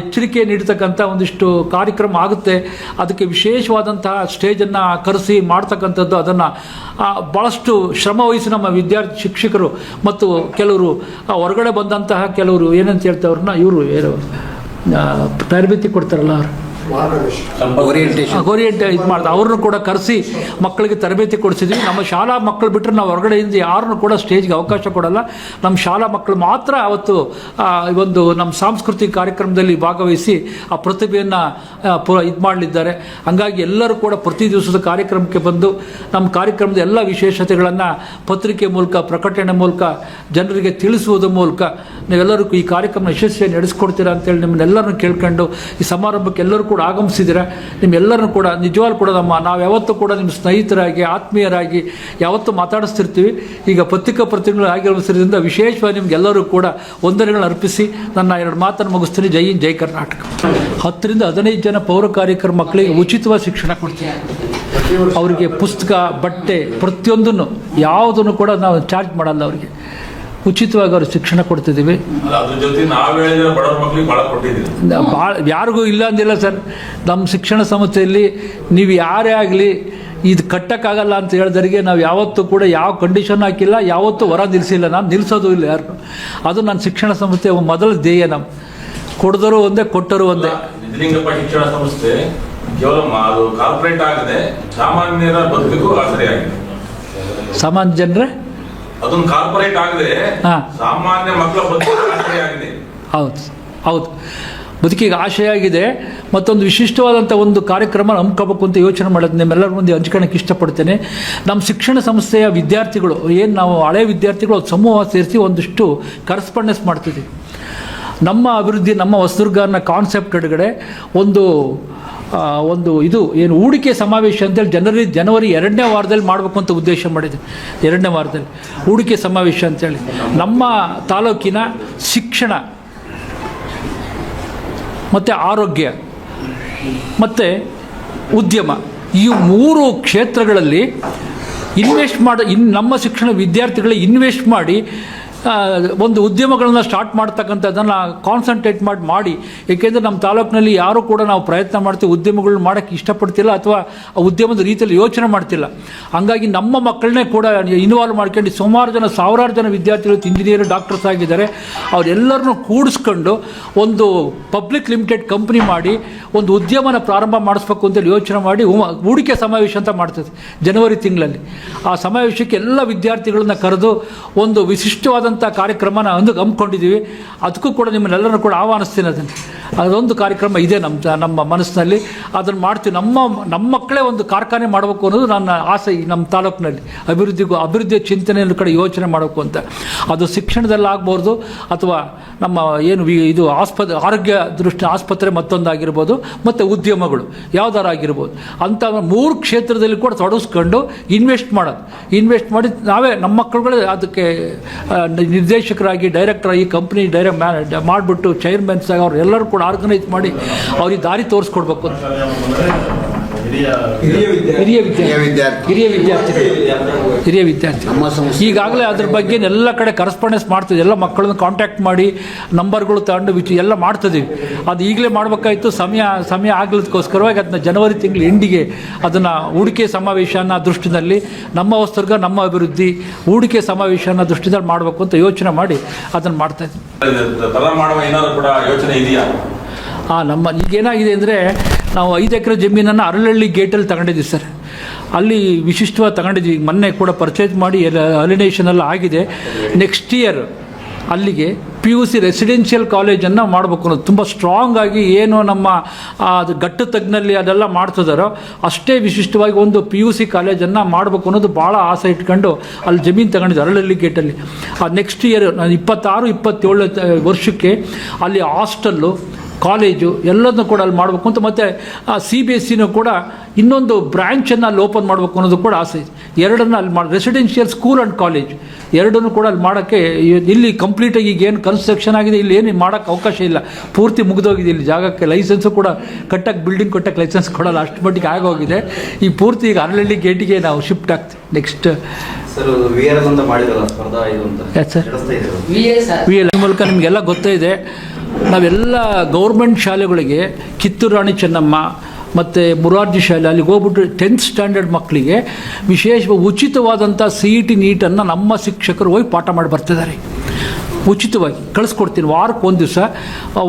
ಎಚ್ಚರಿಕೆ ನೀಡತಕ್ಕಂಥ ಒಂದಿಷ್ಟು ಕಾರ್ಯಕ್ರಮ ಆಗುತ್ತೆ. ಅದಕ್ಕೆ ವಿಶೇಷವಾದಂತಹ ಸ್ಟೇಜನ್ನು ಕರೆಸಿ ಮಾಡ್ತಕ್ಕಂಥದ್ದು ಅದನ್ನು ಭಾಳಷ್ಟು ಶ್ರಮ ವಹಿಸಿ ನಮ್ಮ ವಿದ್ಯಾರ್ಥಿ ಶಿಕ್ಷಕರು ಮತ್ತು ಕೆಲವರು ಹೊರಗಡೆ ಬಂದಂತಹ ಕೆಲವರು ಏನಂತ ಹೇಳ್ತಾವ್ರನ್ನ, ಇವರು ಏನು ತರಬೇತಿ ಕೊಡ್ತಾರಲ್ಲ ಅವರು. ಓರಿಯೆಂಟ್ ಇದು ಮಾಡ್ದೆ ಅವ್ರನ್ನು ಕೂಡ ಕರೆಸಿ ಮಕ್ಕಳಿಗೆ ತರಬೇತಿ ಕೊಡಿಸಿದ್ವಿ. ನಮ್ಮ ಶಾಲಾ ಮಕ್ಕಳು ಬಿಟ್ಟರೆ ನಾವು ಹೊರಗಡೆಯಿಂದ ಯಾರನ್ನು ಕೂಡ ಸ್ಟೇಜ್ಗೆ ಅವಕಾಶ ಕೊಡಲ್ಲ. ನಮ್ಮ ಶಾಲಾ ಮಕ್ಕಳು ಮಾತ್ರ ಅವತ್ತು ಒಂದು ನಮ್ಮ ಸಾಂಸ್ಕೃತಿಕ ಕಾರ್ಯಕ್ರಮದಲ್ಲಿ ಭಾಗವಹಿಸಿ ಆ ಪ್ರತಿಭೆಯನ್ನು ಇದು ಮಾಡಲಿದ್ದಾರೆ. ಹಂಗಾಗಿ ಎಲ್ಲರೂ ಕೂಡ ಪ್ರತಿ ದಿವಸದ ಕಾರ್ಯಕ್ರಮಕ್ಕೆ ಬಂದು ನಮ್ಮ ಕಾರ್ಯಕ್ರಮದ ಎಲ್ಲ ವಿಶೇಷತೆಗಳನ್ನು ಪತ್ರಿಕೆ ಮೂಲಕ ಪ್ರಕಟಣೆ ಮೂಲಕ ಜನರಿಗೆ ತಿಳಿಸುವುದರ ಮೂಲಕ ನೀವೆಲ್ಲರಿಗೂ ಈ ಕಾರ್ಯಕ್ರಮ ಯಶಸ್ವಿಯಾಗಿ ನಡೆಸ್ಕೊಡ್ತೀರಾ ಅಂತೇಳಿ ನಿಮ್ಮನ್ನೆಲ್ಲರನ್ನು ಕೇಳ್ಕೊಂಡು ಈ ಸಮಾರಂಭಕ್ಕೆ ಎಲ್ಲರೂ ಕೂಡ ಆಗಮಿಸಿದ್ದೀರಾ? ನಿಮ್ಮೆಲ್ಲರನ್ನು ಕೂಡ ನಿಜವಾಗ್ಲೂ ಕೂಡ ನಮ್ಮ ನಾವು ಯಾವತ್ತೂ ಕೂಡ ನಿಮ್ಮ ಸ್ನೇಹಿತರಾಗಿ, ಆತ್ಮೀಯರಾಗಿ ಯಾವತ್ತೂ ಮಾತಾಡಿಸ್ತಿರ್ತೀವಿ. ಈಗ ಪತ್ರಿಕಾ ಪ್ರತಿನಿಧಿಗಳು ಆಗಿರೋದ್ರಿಂದ ವಿಶೇಷವಾಗಿ ನಿಮ್ಗೆಲ್ಲರೂ ಕೂಡ ವಂದನೆಗಳನ್ನು ಅರ್ಪಿಸಿ ನನ್ನ ಎರಡು ಮಾತನ್ನು ಮುಗಿಸ್ತೀನಿ. ಜೈ ಜೈ ಕರ್ನಾಟಕ. ಹತ್ತರಿಂದ ಹದಿನೈದು ಜನ ಪೌರ ಕಾರ್ಯಕ್ರಮ ಮಕ್ಕಳಿಗೆ ಉಚಿತವಾಗಿ ಶಿಕ್ಷಣ ಕೊಡ್ತೀವಿ. ಅವರಿಗೆ ಪುಸ್ತಕ, ಬಟ್ಟೆ ಪ್ರತಿಯೊಂದನ್ನು ಯಾವುದನ್ನು ಕೂಡ ನಾವು ಚಾರ್ಜ್ ಮಾಡಲ್ಲ ಅವರಿಗೆ. ಉಚಿತವಾಗಿ ಅವ್ರಿಗೆ ಶಿಕ್ಷಣ ಕೊಡ್ತಿದ್ದೀವಿ. ಭಾಳ ಯಾರಿಗೂ ಇಲ್ಲ ಅಂದಿಲ್ಲ ಸರ್. ನಮ್ಮ ಶಿಕ್ಷಣ ಸಂಸ್ಥೆಯಲ್ಲಿ ನೀವು ಯಾರೇ ಆಗಲಿ ಇದು ಕಟ್ಟಕ್ಕಾಗಲ್ಲ ಅಂತ ಹೇಳಿದವರಿಗೆ ನಾವು ಯಾವತ್ತೂ ಕೂಡ ಯಾವ ಕಂಡೀಷನ್ ಹಾಕಿಲ್ಲ ಯಾವತ್ತೂ ಹೊರ ನಿಲ್ಲಿಸಿಲ್ಲ ನಾನು ನಿಲ್ಲಿಸೋದು ಇಲ್ಲ ಯಾರು ಅದು ನನ್ನ ಶಿಕ್ಷಣ ಸಂಸ್ಥೆ ಮೊದಲ ಧ್ಯೇಯ ನಮ್ಮ ಕೊಡದರು ಒಂದೇ ಕೊಟ್ಟರು ಒಂದೇ. ನಿಜಲಿಂಗಪ್ಪ ಶಿಕ್ಷಣ ಸಂಸ್ಥೆ ಕೇವಲ ಅದು ಕಾರ್ಪೊರೇಟ್ ಆಗದೆ ಸಾಮಾನ್ಯರ ಬದುಕಿಗೂ ಆಸರೆಯಾಗಿದೆ. ಸಾಮಾನ್ಯ ಜನರೇ? ಅದೊಂದು ಕಾರ್ಪೊರೇಟ್ ಆಗದೆ ಸಾಮಾನ್ಯ ಮಕ್ಕಳ ಆಗಿದೆ. ಹೌದು ಹೌದು. ಬದುಕಿಗೆ ಆಶಯ ಆಗಿದೆ. ಮತ್ತೊಂದು ವಿಶಿಷ್ಟವಾದಂಥ ಒಂದು ಕಾರ್ಯಕ್ರಮ ಹಮ್ಕೋಬೇಕು ಅಂತ ಯೋಚನೆ ಮಾಡೋದು. ನಿಮ್ಮೆಲ್ಲರ ಮುಂದೆ ಹಂಚ್ಕೊಳಕ್ಕೆ ಇಷ್ಟಪಡ್ತೇನೆ. ನಮ್ಮ ಶಿಕ್ಷಣ ಸಂಸ್ಥೆಯ ವಿದ್ಯಾರ್ಥಿಗಳು ಏನು ನಾವು ಹಳೆ ವಿದ್ಯಾರ್ಥಿಗಳು ಸಮೂಹ ಸೇರಿಸಿ ಒಂದಿಷ್ಟು ಕರೆಸ್ಪಾಂಡೆನ್ಸ್ ಮಾಡ್ತಿದ್ದೀವಿ ನಮ್ಮ ಅಭಿವೃದ್ಧಿ, ನಮ್ಮ ಹೊಸದುರ್ಗ ಅನ್ನೋ ಕಾನ್ಸೆಪ್ಟ್ ಅಡುಗಡೆ ಒಂದು ಒಂದು ಇದು, ಏನು ಹೂಡಿಕೆ ಸಮಾವೇಶ ಅಂತೇಳಿ ಜನವರಿ ಜನವರಿ ಎರಡನೇ ವಾರದಲ್ಲಿ ಮಾಡಬೇಕು ಅಂತ ಉದ್ದೇಶ ಮಾಡಿದೆ. ಎರಡನೇ ವಾರದಲ್ಲಿ ಹೂಡಿಕೆ ಸಮಾವೇಶ ಅಂತೇಳಿ. ನಮ್ಮ ತಾಲೂಕಿನ ಶಿಕ್ಷಣ, ಮತ್ತು ಆರೋಗ್ಯ, ಮತ್ತು ಉದ್ಯಮ, ಈ ಮೂರು ಕ್ಷೇತ್ರಗಳಲ್ಲಿ ಇನ್ವೆಸ್ಟ್ ಮಾಡಿ, ಇನ್ ನಮ್ಮ ಶಿಕ್ಷಣ ವಿದ್ಯಾರ್ಥಿಗಳಿಗೆ ಇನ್ವೆಸ್ಟ್ ಮಾಡಿ ಒಂದು ಉದ್ಯಮಗಳನ್ನು ಸ್ಟಾರ್ಟ್ ಮಾಡ್ತಕ್ಕಂಥದ್ದನ್ನು ಕಾನ್ಸಂಟ್ರೇಟ್ ಮಾಡಿ ಮಾಡಿ. ಏಕೆಂದರೆ ನಮ್ಮ ತಾಲೂಕಿನಲ್ಲಿ ಯಾರೂ ಕೂಡ ನಾವು ಪ್ರಯತ್ನ ಮಾಡ್ತೀವಿ, ಉದ್ಯಮಗಳನ್ನ ಮಾಡೋಕ್ಕೆ ಇಷ್ಟಪಡ್ತಿಲ್ಲ ಅಥವಾ ಆ ಉದ್ಯಮದ ರೀತಿಯಲ್ಲಿ ಯೋಚನೆ ಮಾಡ್ತಿಲ್ಲ. ಹಾಗಾಗಿ ನಮ್ಮ ಮಕ್ಕಳನ್ನೇ ಕೂಡ ಇನ್ವಾಲ್ವ್ ಮಾಡ್ಕೊಂಡು ಸುಮಾರು ಜನ, ಸಾವಿರಾರು ಜನ ವಿದ್ಯಾರ್ಥಿಗಳು ಇಂಜಿನಿಯರ್ ಡಾಕ್ಟರ್ಸ್ ಆಗಿದ್ದಾರೆ. ಅವರೆಲ್ಲರನ್ನೂ ಕೂಡಿಸ್ಕೊಂಡು ಒಂದು ಪಬ್ಲಿಕ್ ಲಿಮಿಟೆಡ್ ಕಂಪ್ನಿ ಮಾಡಿ, ಒಂದು ಉದ್ಯಮನ ಪ್ರಾರಂಭ ಮಾಡಿಸ್ಬೇಕು ಅಂತೇಳಿ ಯೋಚನೆ ಮಾಡಿ ಹೂಡಿಕೆ ಸಮಾವೇಶ ಅಂತ ಮಾಡ್ತದೆ ಜನವರಿ ತಿಂಗಳಲ್ಲಿ. ಆ ಸಮಾವೇಶಕ್ಕೆ ಎಲ್ಲ ವಿದ್ಯಾರ್ಥಿಗಳನ್ನ ಕರೆದು ಒಂದು ವಿಶಿಷ್ಟವಾದಂಥ ಕಾರ್ಯಕ್ರಮನ ಒಂದು ಹಮ್ಮಿಕೊಂಡಿದ್ದೀವಿ. ಅದಕ್ಕೂ ಕೂಡ ನಿಮ್ಮನ್ನೆಲ್ಲರೂ ಕೂಡ ಆಹ್ವಾನಿಸ್ತೀನಿ ಅದನ್ನು. ಅದೊಂದು ಕಾರ್ಯಕ್ರಮ ಇದೆ ನಮ್ಮ ನಮ್ಮ ಮನಸ್ಸಿನಲ್ಲಿ. ಅದನ್ನು ಮಾಡ್ತೀವಿ. ನಮ್ಮ ನಮ್ಮ ಮಕ್ಕಳೇ ಒಂದು ಕಾರ್ಖಾನೆ ಮಾಡಬೇಕು ಅನ್ನೋದು ನನ್ನ ಆಸೆ ನಮ್ಮ ತಾಲೂಕಿನಲ್ಲಿ. ಅಭಿವೃದ್ಧಿಗೂ, ಅಭಿವೃದ್ಧಿಯ ಚಿಂತನೆಯನ್ನು ಕಡೆ ಯೋಚನೆ ಮಾಡಬೇಕು ಅಂತ. ಅದು ಶಿಕ್ಷಣದಲ್ಲಿ ಆಗ್ಬೋದು ಅಥವಾ ನಮ್ಮ ಏನು ಇದು ಆಸ್ಪತ್ರೆ ಆರೋಗ್ಯ ದೃಷ್ಟಿ ಆಸ್ಪತ್ರೆ ಮತ್ತೊಂದಾಗಿರ್ಬೋದು, ಮತ್ತು ಉದ್ಯಮಗಳು ಯಾವ್ದಾರು ಆಗಿರ್ಬೋದು. ಅಂಥ ಮೂರು ಕ್ಷೇತ್ರದಲ್ಲಿ ಕೂಡ ತೊಡಗಿಸ್ಕೊಂಡು ಇನ್ವೆಸ್ಟ್ ಮಾಡೋದು. ಇನ್ವೆಸ್ಟ್ ಮಾಡಿ ನಾವೇ ನಮ್ಮ ಮಕ್ಕಳುಗಳೇ ಅದಕ್ಕೆ ನಿರ್ದೇಶಕರಾಗಿ, ಡೈರೆಕ್ಟರಾಗಿ, ಕಂಪ್ನಿ ಡೈರೆಕ್ಟ್ ಮ್ಯಾನ್ ಮಾಡಿಬಿಟ್ಟು ಚೈರ್ಮನ್ಸ್ ಆಗಿ ಅವ್ರು ಎಲ್ಲರೂ ಕೂಡ ಆರ್ಗನೈಸ್ ಮಾಡಿ ಅವ್ರಿಗೆ ದಾರಿ ತೋರಿಸ್ಕೊಡ್ಬೇಕು ಅಂತ. ಹಿರಿಯ ವಿದ್ಯಾರ್ಥಿ. ಹಿರಿಯ ವಿದ್ಯಾರ್ಥಿ. ಹಿರಿಯ ವಿದ್ಯಾರ್ಥಿ. ಈಗಾಗಲೇ ಅದ್ರ ಬಗ್ಗೆ ಎಲ್ಲ ಕಡೆ ಕರೆಸ್ಪಾಂಡೆನ್ಸ್ ಮಾಡ್ತಿದ್ವಿ ಎಲ್ಲ ಮಕ್ಕಳನ್ನ ಕಾಂಟ್ಯಾಕ್ಟ್ ಮಾಡಿ ನಂಬರ್ಗಳು ತಗೊಂಡು ವಿಚ ಎಲ್ಲ ಮಾಡ್ತಿದ್ದೀವಿ ಅದು ಈಗಲೇ ಮಾಡ್ಬೇಕಾಯ್ತು. ಸಮಯ ಸಮಯ ಆಗ್ಲದಕ್ಕೋಸ್ಕರವಾಗಿ ಅದನ್ನ ಜನವರಿ ತಿಂಗಳು ಎಂಡಿಗೆ ಅದನ್ನು ಹೂಡಿಕೆ ಸಮಾವೇಶ ಅನ್ನೋ ದೃಷ್ಟಿನಲ್ಲಿ ನಮ್ಮ ಹೊಸದುರ್ಗ ನಮ್ಮ ಅಭಿವೃದ್ಧಿ ಹೂಡಿಕೆ ಸಮಾವೇಶ ಅನ್ನೋ ದೃಷ್ಟಿದಲ್ಲಿ ಮಾಡಬೇಕು ಅಂತ ಯೋಚನೆ ಮಾಡಿ ಅದನ್ನು ಮಾಡ್ತಾ ಇದ್ದೀವಿ ಆ, ನಮ್ಮ ಈಗೇನಾಗಿದೆ ಅಂದರೆ ನಾವು ಐದು ಎಕರೆ ಜಮೀನನ್ನು ಅರಳಹಳ್ಳಿ ಗೇಟಲ್ಲಿ ತಗೊಂಡಿದ್ದೀವಿ ಸರ್. ಅಲ್ಲಿ ವಿಶಿಷ್ಟವಾಗಿ ತಗೊಂಡಿದ್ವಿ ಮೊನ್ನೆ ಕೂಡ ಪರ್ಚೇಸ್ ಮಾಡಿ ಎಲ್ಲ ಆಗಿದೆ. ನೆಕ್ಸ್ಟ್ ಇಯರ್ ಅಲ್ಲಿಗೆ ಪಿ ಯು ಸಿ ರೆಸಿಡೆನ್ಷಿಯಲ್ ಕಾಲೇಜನ್ನು ಮಾಡಬೇಕು ಅನ್ನೋದು. ತುಂಬ ಸ್ಟ್ರಾಂಗ್ ಆಗಿ ಏನು ನಮ್ಮ ಅದು ಗಟ್ಟು ತಗ್ನಲ್ಲಿ ಅದೆಲ್ಲ ಮಾಡ್ತಿದಾರೋ ಅಷ್ಟೇ ವಿಶಿಷ್ಟವಾಗಿ ಒಂದು ಪಿ ಯು ಸಿ ಕಾಲೇಜನ್ನು ಮಾಡಬೇಕು ಅನ್ನೋದು ಭಾಳ ಆಸೆ ಇಟ್ಕೊಂಡು ಅಲ್ಲಿ ಜಮೀನು ತಗೊಂಡಿದ್ದು ಅರಳಲ್ಲಿ ಗೇಟಲ್ಲಿ. ಆ ನೆಕ್ಸ್ಟ್ ಇಯರ್ ಇಪ್ಪತ್ತಾರು, ಇಪ್ಪತ್ತೇಳು ವರ್ಷಕ್ಕೆ ಅಲ್ಲಿ ಹಾಸ್ಟೆಲ್ಲು ಕಾಲೇಜು ಎಲ್ಲದನ್ನು ಕೂಡ ಅಲ್ಲಿ ಮಾಡಬೇಕು ಅಂತ ಮತ್ತು ಸಿ ಬಿ ಎಸ್ ಸಿನೂ ಕೂಡ ಇನ್ನೊಂದು ಬ್ರ್ಯಾಂಚನ್ನು ಅಲ್ಲಿ ಓಪನ್ ಮಾಡಬೇಕು ಅನ್ನೋದು ಕೂಡ ಆಸೆ. ಇದೆ ಎರಡನ್ನು ಅಲ್ಲಿ ಮಾಡಿ ರೆಸಿಡೆನ್ಷಿಯಲ್ ಸ್ಕೂಲ್ ಆ್ಯಂಡ್ ಕಾಲೇಜ್ ಎರಡನ್ನೂ ಕೂಡ ಅಲ್ಲಿ ಮಾಡೋಕ್ಕೆ ಇಲ್ಲಿ ಕಂಪ್ಲೀಟಾಗಿ ಈಗ ಏನು ಕನ್ಸ್ಟ್ರಕ್ಷನ್ ಆಗಿದೆ ಇಲ್ಲಿ ಏನು ಮಾಡೋಕ್ಕೆ ಅವಕಾಶ ಇಲ್ಲ. ಪೂರ್ತಿ ಮುಗಿದೋಗಿದೆ ಇಲ್ಲಿ ಜಾಗಕ್ಕೆ ಲೈಸೆನ್ಸು ಕೂಡ ಕಟ್ಟಕ್ಕೆ ಬಿಲ್ಡಿಂಗ್ ಕಟ್ಟಕ್ಕೆ ಲೈಸೆನ್ಸ್ ಕೊಡಲ್ಲ ಅಷ್ಟು ಮಟ್ಟಿಗೆ ಆಗೋಗಿದೆ. ಈ ಪೂರ್ತಿ ಈಗ ಅರಳಳ್ಳಿ ಗೇಟಿಗೆ ನಾವು ಶಿಫ್ಟ್ ಆಗ್ತೀವಿ. ನೆಕ್ಸ್ಟ್ ಮೂಲಕ ನಿಮಗೆಲ್ಲ ಗೊತ್ತೇ ಇದೆ. ನಾವೆಲ್ಲ ಗೌರ್ಮೆಂಟ್ ಶಾಲೆಗಳಿಗೆ ಕಿತ್ತೂರು ರಾಣಿ ಚೆನ್ನಮ್ಮ ಮತ್ತು ಮುರಾರ್ಜಿ ಶಾಲೆ ಅಲ್ಲಿಗೆ ಹೋಗ್ಬಿಟ್ಟು ಟೆಂತ್ ಸ್ಟ್ಯಾಂಡರ್ಡ್ ಮಕ್ಕಳಿಗೆ ವಿಶೇಷ ಉಚಿತವಾದಂಥ ಸಿ ಇ ಟಿ ನೀಟನ್ನು ನಮ್ಮ ಶಿಕ್ಷಕರು ಹೋಗಿ ಪಾಠ ಮಾಡಿ ಬರ್ತಿದ್ದಾರೆ. ಉಚಿತವಾಗಿ ಕಳಿಸ್ಕೊಡ್ತೀನಿ. ವಾರಕ್ಕೆ ಒಂದು ದಿವಸ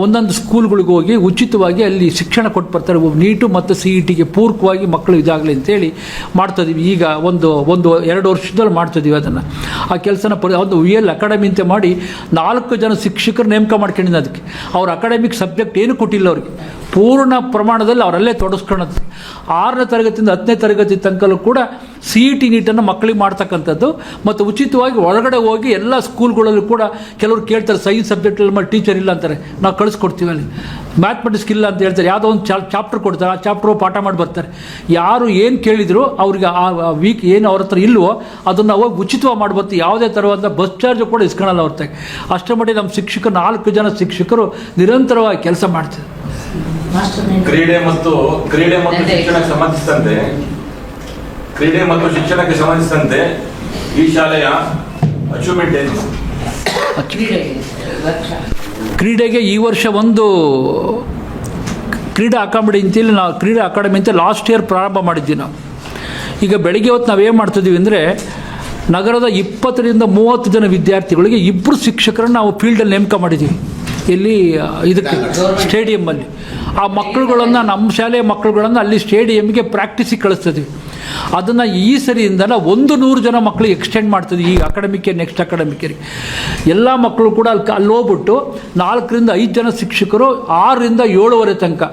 ಒಂದೊಂದು ಸ್ಕೂಲ್ಗಳಿಗೆ ಹೋಗಿ ಉಚಿತವಾಗಿ ಅಲ್ಲಿ ಶಿಕ್ಷಣ ಕೊಟ್ಟು ಬರ್ತಾರೆ. ನೀಟು ಮತ್ತು ಸಿ ಇ ಟಿಗೆ ಪೂರಕವಾಗಿ ಮಕ್ಕಳು ಇದಾಗಲಿ ಅಂತೇಳಿ ಮಾಡ್ತಾಯಿದ್ದೀವಿ ಈಗ ಒಂದು ಒಂದು, ಎರಡು ವರ್ಷದಲ್ಲಿ ಮಾಡ್ತಿದ್ದೀವಿ ಅದನ್ನು. ಆ ಕೆಲಸನ ಪರಿ, ಒಂದು ವಿ ಎಲ್ ಅಕಾಡೆಮಿ ಅಂತ ಮಾಡಿ ನಾಲ್ಕು ಜನ ಶಿಕ್ಷಕರು ನೇಮಕ ಮಾಡ್ಕೊಂಡಿದ್ದು ಅದಕ್ಕೆ. ಅವ್ರ ಅಕಾಡೆಮಿಕ್ ಸಬ್ಜೆಕ್ಟ್ ಏನು ಕೊಟ್ಟಿಲ್ಲ ಅವ್ರಿಗೆ. ಪೂರ್ಣ ಪ್ರಮಾಣದಲ್ಲಿ ಅವರಲ್ಲೇ ತೊಡಸ್ಕೊಳ್ಳೋದು ಆರನೇ ತರಗತಿಯಿಂದ ಹತ್ತನೇ ತರಗತಿ ತನಕಲ್ಲೂ ಕೂಡ ಸಿ ಇ ಟಿ ನೀಟನ್ನು ಮಕ್ಕಳಿಗೆ ಮಾಡ್ತಕ್ಕಂಥದ್ದು ಮತ್ತು ಉಚಿತವಾಗಿ ಒಳಗಡೆ ಹೋಗಿ ಎಲ್ಲ ಸ್ಕೂಲ್ಗಳಲ್ಲೂ ಕೂಡ ಕೆಲವರು ಕೇಳ್ತಾರೆ ಸೈನ್ಸ್ ಸಬ್ಜೆಕ್ಟಲ್ಲಿ ಮಾಡಿ ಟೀಚರ್ ಇಲ್ಲ ಅಂತಾರೆ. ನಾವು ಕಳಿಸ್ಕೊಡ್ತೀವಿ ಅಲ್ಲಿ. ಮ್ಯಾಥಮೆಟಿಕ್ಸ್ ಇಲ್ಲ ಅಂತ ಹೇಳ್ತಾರೆ. ಯಾವುದೋ ಒಂದು ಚಾ ಚಾಪ್ಟರ್ ಕೊಡ್ತಾರೆ. ಆ ಚಾಪ್ಟರ್ ಪಾಠ ಮಾಡಿ ಬರ್ತಾರೆ. ಯಾರು ಏನು ಕೇಳಿದ್ರು ಅವ್ರಿಗೆ ಆ ವೀಕ್ ಏನು ಅವ್ರ ಹತ್ರ ಇಲ್ವೋ ಅದನ್ನು ಹೋಗಿ ಉಚಿತವಾಗಿ ಮಾಡ್ಬೋದು ಯಾವುದೇ ಥರವಾದ ಬಸ್ ಚಾರ್ಜ್ ಕೂಡ ಇಸ್ಕೊಳಲ್ಲ ಅವ್ರ ಅಷ್ಟೇ ಮಟ್ಟಿಗೆ ನಮ್ಮ ಶಿಕ್ಷಕರು ನಾಲ್ಕು ಜನ ಶಿಕ್ಷಕರು ನಿರಂತರವಾಗಿ ಕೆಲಸ ಮಾಡ್ತಾರೆ ಕ್ರೀಡೆ ಮತ್ತು ಕ್ರೀಡೆ ಮತ್ತು ಶಿಕ್ಷಣಕ್ಕೆ ಸಂಬಂಧಿಸಿದಂತೆ ಕ್ರೀಡೆ ಮತ್ತು ಶಿಕ್ಷಣಕ್ಕೆ ಸಂಬಂಧಿಸಿದಂತೆ ಈ ಶಾಲೆಯ ಅಚೀವ್ಮೆಂಟ್ ಕ್ರೀಡೆಗೆ ಈ ವರ್ಷ ಒಂದು ಕ್ರೀಡಾ ಅಕಾಡೆಮಿ ಅಂತೇಳಿ ನಾವು ಕ್ರೀಡಾ ಅಕಾಡೆಮಿ ಅಂತ ಲಾಸ್ಟ್ ಇಯರ್ ಪ್ರಾರಂಭ ಮಾಡಿದ್ವಿ ನಾವು. ಈಗ ಬೆಳಿಗ್ಗೆ ಹೊತ್ತು ನಾವೇನು ಮಾಡ್ತಿದ್ದೀವಿ ಅಂದರೆ ನಗರದ ಇಪ್ಪತ್ತರಿಂದ ಮೂವತ್ತು ಜನ ವಿದ್ಯಾರ್ಥಿಗಳಿಗೆ ಇಬ್ಬರು ಶಿಕ್ಷಕರನ್ನು ನಾವು ಫೀಲ್ಡಲ್ಲಿ ನೇಮಕ ಮಾಡಿದ್ದೀವಿ ಇಲ್ಲಿ ಇದಕ್ಕೆ ಸ್ಟೇಡಿಯಮ್ಮಲ್ಲಿ ಆ ಮಕ್ಕಳುಗಳನ್ನು, ನಮ್ಮ ಶಾಲೆಯ ಮಕ್ಕಳುಗಳನ್ನು ಅಲ್ಲಿ ಸ್ಟೇಡಿಯಮ್ಗೆ ಪ್ರಾಕ್ಟೀಸಿಗೆ ಕಳಿಸ್ತಿದ್ವಿ ಅದನ್ನು ಈ ಸರಿಯಿಂದ ನಾವು ಒಂದು ನೂರು ಜನ ಮಕ್ಕಳು ಎಕ್ಸ್ಟೆಂಡ್ ಮಾಡ್ತದೆ, ಈ ಅಕಾಡೆಮಿಕ್ಕೆ ನೆಕ್ಸ್ಟ್ ಅಕಾಡೆಮಿಕ್ಕೆ ಎಲ್ಲ ಮಕ್ಕಳು ಕೂಡ ಅಲ್ಲಿ ಅಲ್ಲಿ ಹೋಗ್ಬಿಟ್ಟು ನಾಲ್ಕರಿಂದ ಐದು ಜನ ಶಿಕ್ಷಕರು ಆರರಿಂದ ಏಳುವರೆ ತನಕ.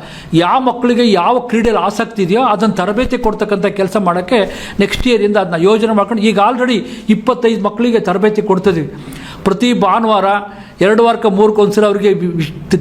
ಯಾವ ಮಕ್ಕಳಿಗೆ ಯಾವ ಕ್ರೀಡೆಯಲ್ಲಿ ಆಸಕ್ತಿ ಇದೆಯೋ ಅದನ್ನು ತರಬೇತಿ ಕೊಡ್ತಕ್ಕಂಥ ಕೆಲಸ ಮಾಡೋಕ್ಕೆ ನೆಕ್ಸ್ಟ್ ಇಯರಿಂದ ಅದನ್ನ ಯೋಜನೆ ಮಾಡ್ಕೊಂಡು ಈಗ ಆಲ್ರೆಡಿ ಇಪ್ಪತ್ತೈದು ಮಕ್ಕಳಿಗೆ ತರಬೇತಿ ಕೊಡ್ತಿದ್ವಿ ಪ್ರತಿ ಭಾನುವಾರ ಎರಡು ವಾರಕ್ಕೆ ಮೂರಕ್ಕೆ ಒಂದ್ಸಲ ಅವರಿಗೆ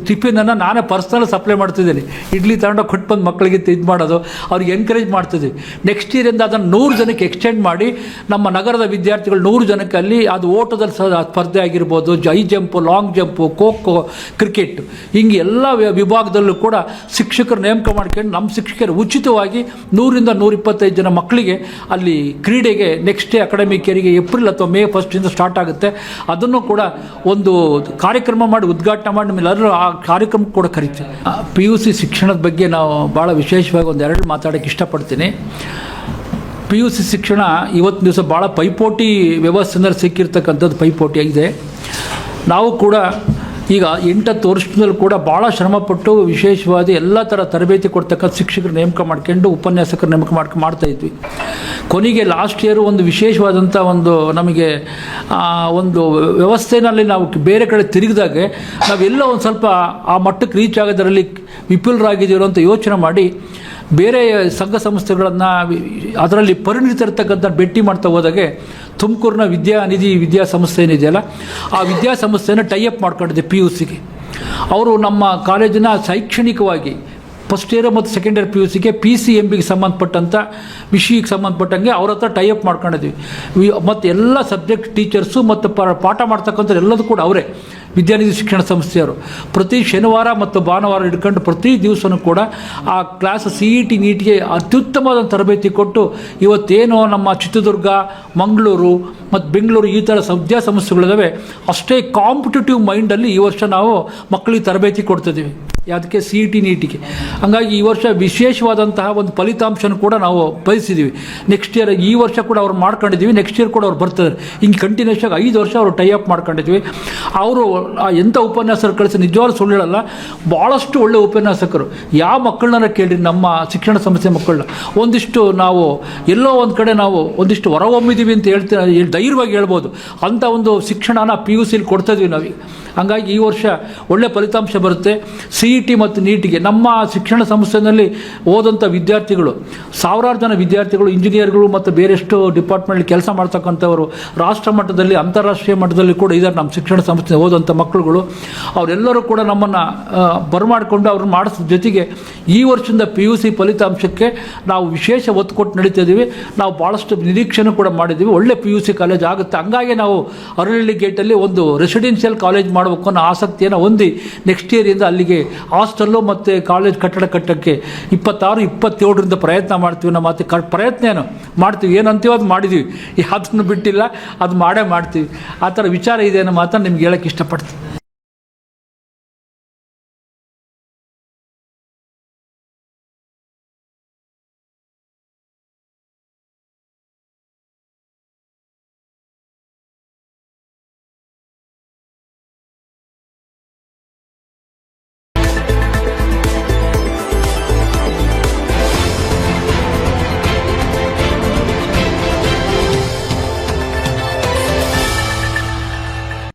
ಟಿಫಿನನ್ನು ನಾನೇ ಪರ್ಸ್ನಲ್ ಸಪ್ಲೈ ಮಾಡ್ತಿದ್ದೀನಿ. ಇಡ್ಲಿ ತಗೊಂಡೋಗಿ ಕೊಟ್ಟು ಬಂದು ಮಕ್ಕಳಿಗೆ ಇದು ಮಾಡೋದು, ಅವ್ರಿಗೆ ಎನ್ಕರೇಜ್ ಮಾಡ್ತಿದ್ವಿ. ನೆಕ್ಸ್ಟ್ ಇಯರಿಂದ ಅದನ್ನು ನೂರು ಜನಕ್ಕೆ ಎಕ್ಸ್ಟೆಂಡ್ ಮಾಡಿ, ನಮ್ಮ ನಗರದ ವಿದ್ಯಾರ್ಥಿಗಳು ನೂರು ಜನಕ್ಕೆ ಅಲ್ಲಿ ಅದು ಓಟದಲ್ಲಿ ಸ್ಪರ್ಧೆ ಆಗಿರ್ಬೋದು, high jump long jump, kho kho cricket ಹಿಂಗೆ ಎಲ್ಲ ವಿಭಾಗದಲ್ಲೂ ಕೂಡ ಶಿಕ್ಷಕರು ನೇಮಕ ಮಾಡ್ಕೊಂಡು ನಮ್ಮ ಶಿಕ್ಷಕರು ಉಚಿತವಾಗಿ ನೂರಿಂದ ನೂರಿಪ್ಪತ್ತೈದು ಜನ ಮಕ್ಕಳಿಗೆ ಅಲ್ಲಿ ಕ್ರೀಡೆಗೆ ನೆಕ್ಸ್ಟ್ ಡೇ ಅಕಾಡೆಮಿಕ್ ಇಯರಿಗೆ ಏಪ್ರಿಲ್ ಅಥವಾ ಮೇ ಫಸ್ಟಿಂದ ಸ್ಟಾರ್ಟ್ ಆಗುತ್ತೆ. ಅದನ್ನು ಕೂಡ ಒಂದು ಕಾರ್ಯಕ್ರಮ ಮಾಡಿ, ಉದ್ಘಾಟನೆ ಮಾಡಿ ನಿಮ್ಮೆಲ್ಲರೂ ಆ ಕಾರ್ಯಕ್ರಮ ಕೂಡ ಕರಿತೀವಿ. ಪಿ ಯು ಸಿ ಶಿಕ್ಷಣದ ಬಗ್ಗೆ ನಾವು ಭಾಳ ವಿಶೇಷವಾಗಿ ಒಂದೆರಡು ಮಾತಾಡೋಕ್ಕೆ ಇಷ್ಟಪಡ್ತೀನಿ. ಪಿ ಯು ಸಿ ಶಿಕ್ಷಣ ಇವತ್ತಿನ ದಿವಸ ಭಾಳ ಪೈಪೋಟಿ ವ್ಯವಸ್ಥೆಯಿಂದ ಸಿಕ್ಕಿರ್ತಕ್ಕಂಥದ್ದು ಪೈಪೋಟಿ ಆಗಿದೆ. ನಾವು ಕೂಡ ಈಗ ಎಂಟತ್ತು ವರ್ಷದಲ್ಲೂ ಕೂಡ ಭಾಳ ಶ್ರಮಪಟ್ಟು ವಿಶೇಷವಾದ ಎಲ್ಲ ಥರ ತರಬೇತಿ ಕೊಡ್ತಕ್ಕಂಥ ಶಿಕ್ಷಕರು ನೇಮಕ ಮಾಡ್ಕೊಂಡು ಉಪನ್ಯಾಸಕರು ನೇಮಕ ಮಾಡ್ಕೊ, ಮಾಡ್ತಾ ಇದ್ವಿ. ಕೊನೆಗೆ ಲಾಸ್ಟ್ ಇಯರ್ ಒಂದು ವಿಶೇಷವಾದಂಥ ಒಂದು ನಮಗೆ ಒಂದು ವ್ಯವಸ್ಥೆನಲ್ಲಿ ನಾವು ಬೇರೆ ಕಡೆ ತಿರುಗಿದಾಗೆ ನಾವೆಲ್ಲ ಒಂದು ಸ್ವಲ್ಪ ಆ ಮಟ್ಟಕ್ಕೆ ರೀಚ್ ಆಗೋದರಲ್ಲಿ ವಿಪುಲರಾಗಿದ್ದೀರೋ ಅಂತ ಯೋಚನೆ ಮಾಡಿ ಬೇರೆ ಸಂಘ ಸಂಸ್ಥೆಗಳನ್ನು ಅದರಲ್ಲಿ ಪರಿಣಿತಿರ್ತಕ್ಕಂಥ ಭೇಟಿ ಮಾಡ್ತಾ ಹೋದಾಗೆ ತುಮಕೂರಿನ ವಿದ್ಯಾ ವಿದ್ಯಾಸಂಸ್ಥೆ ಏನಿದೆಯಲ್ಲ, ಆ ವಿದ್ಯಾಸಂಸ್ಥೆಯನ್ನು ಟೈ ಅಪ್ ಮಾಡ್ಕೊಂಡಿದ್ದೆ ಪಿ ಯು ಸಿಗೆ ಅವರು ನಮ್ಮ ಕಾಲೇಜಿನ ಶೈಕ್ಷಣಿಕವಾಗಿ ಫಸ್ಟ್ ಇಯರ್ ಮತ್ತು ಸೆಕೆಂಡ್ ಇಯರ್ ಪಿ ಯು ಸಿಗೆ ಪಿ ಸಿ ಎಂ ಬಿಗೆ ಸಂಬಂಧಪಟ್ಟಂಥ ವಿಷಯಕ್ಕೆ ಸಂಬಂಧಪಟ್ಟಂಗೆ ಅವ್ರ ಹತ್ರ ಟೈಅಪ್ ಮಾಡ್ಕೊಂಡಿದ್ವಿ. ವಿ- ಮತ್ತು ಎಲ್ಲ ಸಬ್ಜೆಕ್ಟ್ ಟೀಚರ್ಸು ಮತ್ತು ಪಾಠ ಮಾಡ್ತಕ್ಕಂಥ ಎಲ್ಲದೂ ಕೂಡ ಅವರೇ. ವಿದ್ಯಾನಿಧಿ ಶಿಕ್ಷಣ ಸಂಸ್ಥೆಯವರು. ಪ್ರತಿ ಶನಿವಾರ ಮತ್ತು ಭಾನುವಾರ ಹಿಡ್ಕೊಂಡು ಪ್ರತಿ ದಿವಸವೂ ಕೂಡ ಆ ಕ್ಲಾಸ್ ಸಿ ಇ ಟಿ ನೀಟಿಗೆ ಅತ್ಯುತ್ತಮವಾದ ತರಬೇತಿ ಕೊಟ್ಟು ಇವತ್ತೇನು ನಮ್ಮ ಚಿತ್ರದುರ್ಗ, ಮಂಗಳೂರು ಮತ್ತು ಬೆಂಗಳೂರು ಈ ಥರ ವಿದ್ಯಾಸಂಸ್ಥೆಗಳಿದ್ದಾವೆ ಅಷ್ಟೇ ಕಾಂಪಿಟೇಟಿವ್ ಮೈಂಡಲ್ಲಿ ಈ ವರ್ಷ ನಾವು ಮಕ್ಕಳಿಗೆ ತರಬೇತಿ ಕೊಡ್ತಿದ್ದೀವಿ ಅದಕ್ಕೆ ಸಿ ಇ ಟಿ ನೀಟಿಗೆ. ಹಂಗಾಗಿ ಈ ವರ್ಷ ವಿಶೇಷವಾದಂತಹ ಒಂದು ಫಲಿತಾಂಶನ ಕೂಡ ನಾವು ಬಯಸಿದ್ದೀವಿ ನೆಕ್ಸ್ಟ್ ಇಯರ್ ಈ ವರ್ಷ ಕೂಡ ಅವ್ರು ಮಾಡ್ಕೊಂಡಿದ್ದೀವಿ ನೆಕ್ಸ್ಟ್ ಇಯರ್ ಕೂಡ ಅವ್ರು ಬರ್ತಾರೆ. ಹಿಂಗೆ ಕಂಟಿನ್ಯೂಸ್ ಆಗಿ ಐದು ವರ್ಷ ಅವರು ಟೈ ಅಪ್ ಮಾಡ್ಕೊಂಡಿದ್ವಿ. ಅವರು ಎಂಥ ಉಪನ್ಯಾಸರು ಕಳಿಸಿ ನಿಜವಾಗ್ಲೂ ಸುಳ್ಳು ಹೇಳಲ್ಲ. ಭಾಳಷ್ಟು ಒಳ್ಳೆ ಉಪನ್ಯಾಸಕರು. ಯಾವ ಮಕ್ಕಳನ್ನ ಕೇಳಿರಿ ನಮ್ಮ ಶಿಕ್ಷಣ ಸಂಸ್ಥೆ ಮಕ್ಕಳನ್ನ. ಒಂದಿಷ್ಟು ನಾವು ಎಲ್ಲೋ ಒಂದು ಕಡೆ ನಾವು ಒಂದಿಷ್ಟು ಹೊರಹೊಮ್ಮಿದ್ದೀವಿ ಅಂತ ಹೇಳ್ತೀವಿ ಧೈರ್ಯವಾಗಿ ಹೇಳ್ಬೋದು. ಅಂಥ ಒಂದು ಶಿಕ್ಷಣನ ಪಿ ಯು ಸಿಲಿ ಕೊಡ್ತಾ ನಾವೀಗ. ಹಂಗಾಗಿ ಈ ವರ್ಷ ಒಳ್ಳೆ ಫಲಿತಾಂಶ ಬರುತ್ತೆ. ಸಿ ಇ ಟಿ ಮತ್ತು ನೀಟಿಗೆ ನಮ್ಮ ಶಿಕ್ಷಣ ಸಂಸ್ಥೆಯಲ್ಲಿ ಓದಂಥ ವಿದ್ಯಾರ್ಥಿಗಳು, ಸಾವಿರಾರು ಜನ ವಿದ್ಯಾರ್ಥಿಗಳು, ಇಂಜಿನಿಯರ್ಗಳು ಮತ್ತು ಬೇರೆಷ್ಟು ಡಿಪಾರ್ಟ್ಮೆಂಟ್ ಕೆಲಸ ಮಾಡ್ತಕ್ಕಂಥವರು ರಾಷ್ಟ್ರ ಮಟ್ಟದಲ್ಲಿ, ಅಂತಾರಾಷ್ಟ್ರೀಯ ಮಟ್ಟದಲ್ಲಿ ಕೂಡ ಇದ್ದಾರೆ ನಮ್ಮ ಶಿಕ್ಷಣ ಸಂಸ್ಥೆ ಓದಂಥ ಮಕ್ಕಳುಗಳು. ಅವರೆಲ್ಲರೂ ಕೂಡ ನಮ್ಮನ್ನು ಬರಮಾಡಿಕೊಂಡು ಅವ್ರನ್ನ ಮಾಡಿಸೋ ಜೊತೆಗೆ ಈ ವರ್ಷದಿಂದ ಪಿ ಯು ಸಿ ಫಲಿತಾಂಶಕ್ಕೆ ನಾವು ವಿಶೇಷ ಒತ್ತು ಕೊಟ್ಟು ನಡೀತಾ ಇದ್ದೀವಿ ನಾವು ಭಾಳಷ್ಟು ನಿರೀಕ್ಷೆನೂ ಕೂಡ ಮಾಡಿದ್ದೀವಿ. ಒಳ್ಳೆ ಪಿ ಯು ಸಿ ಆಗುತ್ತೆ. ಹಂಗಾಗಿ ನಾವು ಅರಳಳ್ಳಿ ಗೇಟಲ್ಲಿ ಒಂದು ರೆಸಿಡೆನ್ಷಿಯಲ್ ಕಾಲೇಜ್ ಮಾಡಬೇಕು ಅನ್ನೋ ಆಸಕ್ತಿಯನ್ನು ಹೊಂದಿ ನೆಕ್ಸ್ಟ್ ಇಯರಿಂದ ಅಲ್ಲಿಗೆ ಹಾಸ್ಟೆಲ್ಲು ಮತ್ತು ಕಾಲೇಜ್ ಕಟ್ಟಡ ಕಟ್ಟೋಕ್ಕೆ ಇಪ್ಪತ್ತಾರು, ಇಪ್ಪತ್ತೇಳರಿಂದ ಪ್ರಯತ್ನ ಮಾಡ್ತೀವಿ. ನಮ್ಮ ಮತ್ತೆ ಕ ಪ್ರಯತ್ನ ಏನು? ಮಾಡ್ತೀವಿ. ಏನು ಅಂತೀವೋ ಅದು ಮಾಡಿದ್ದೀವಿ ಯಾವುದನ್ನು ಬಿಟ್ಟಿಲ್ಲ, ಅದು ಮಾಡೇ ಮಾಡ್ತೀವಿ. ಆ ಥರ ವಿಚಾರ ಇದೆ ಅನ್ನೋ ಮಾತ್ರ ನಿಮ್ಗೆ ಹೇಳೋಕ್ಕೆ ಇಷ್ಟಪಡ್ತೀನಿ.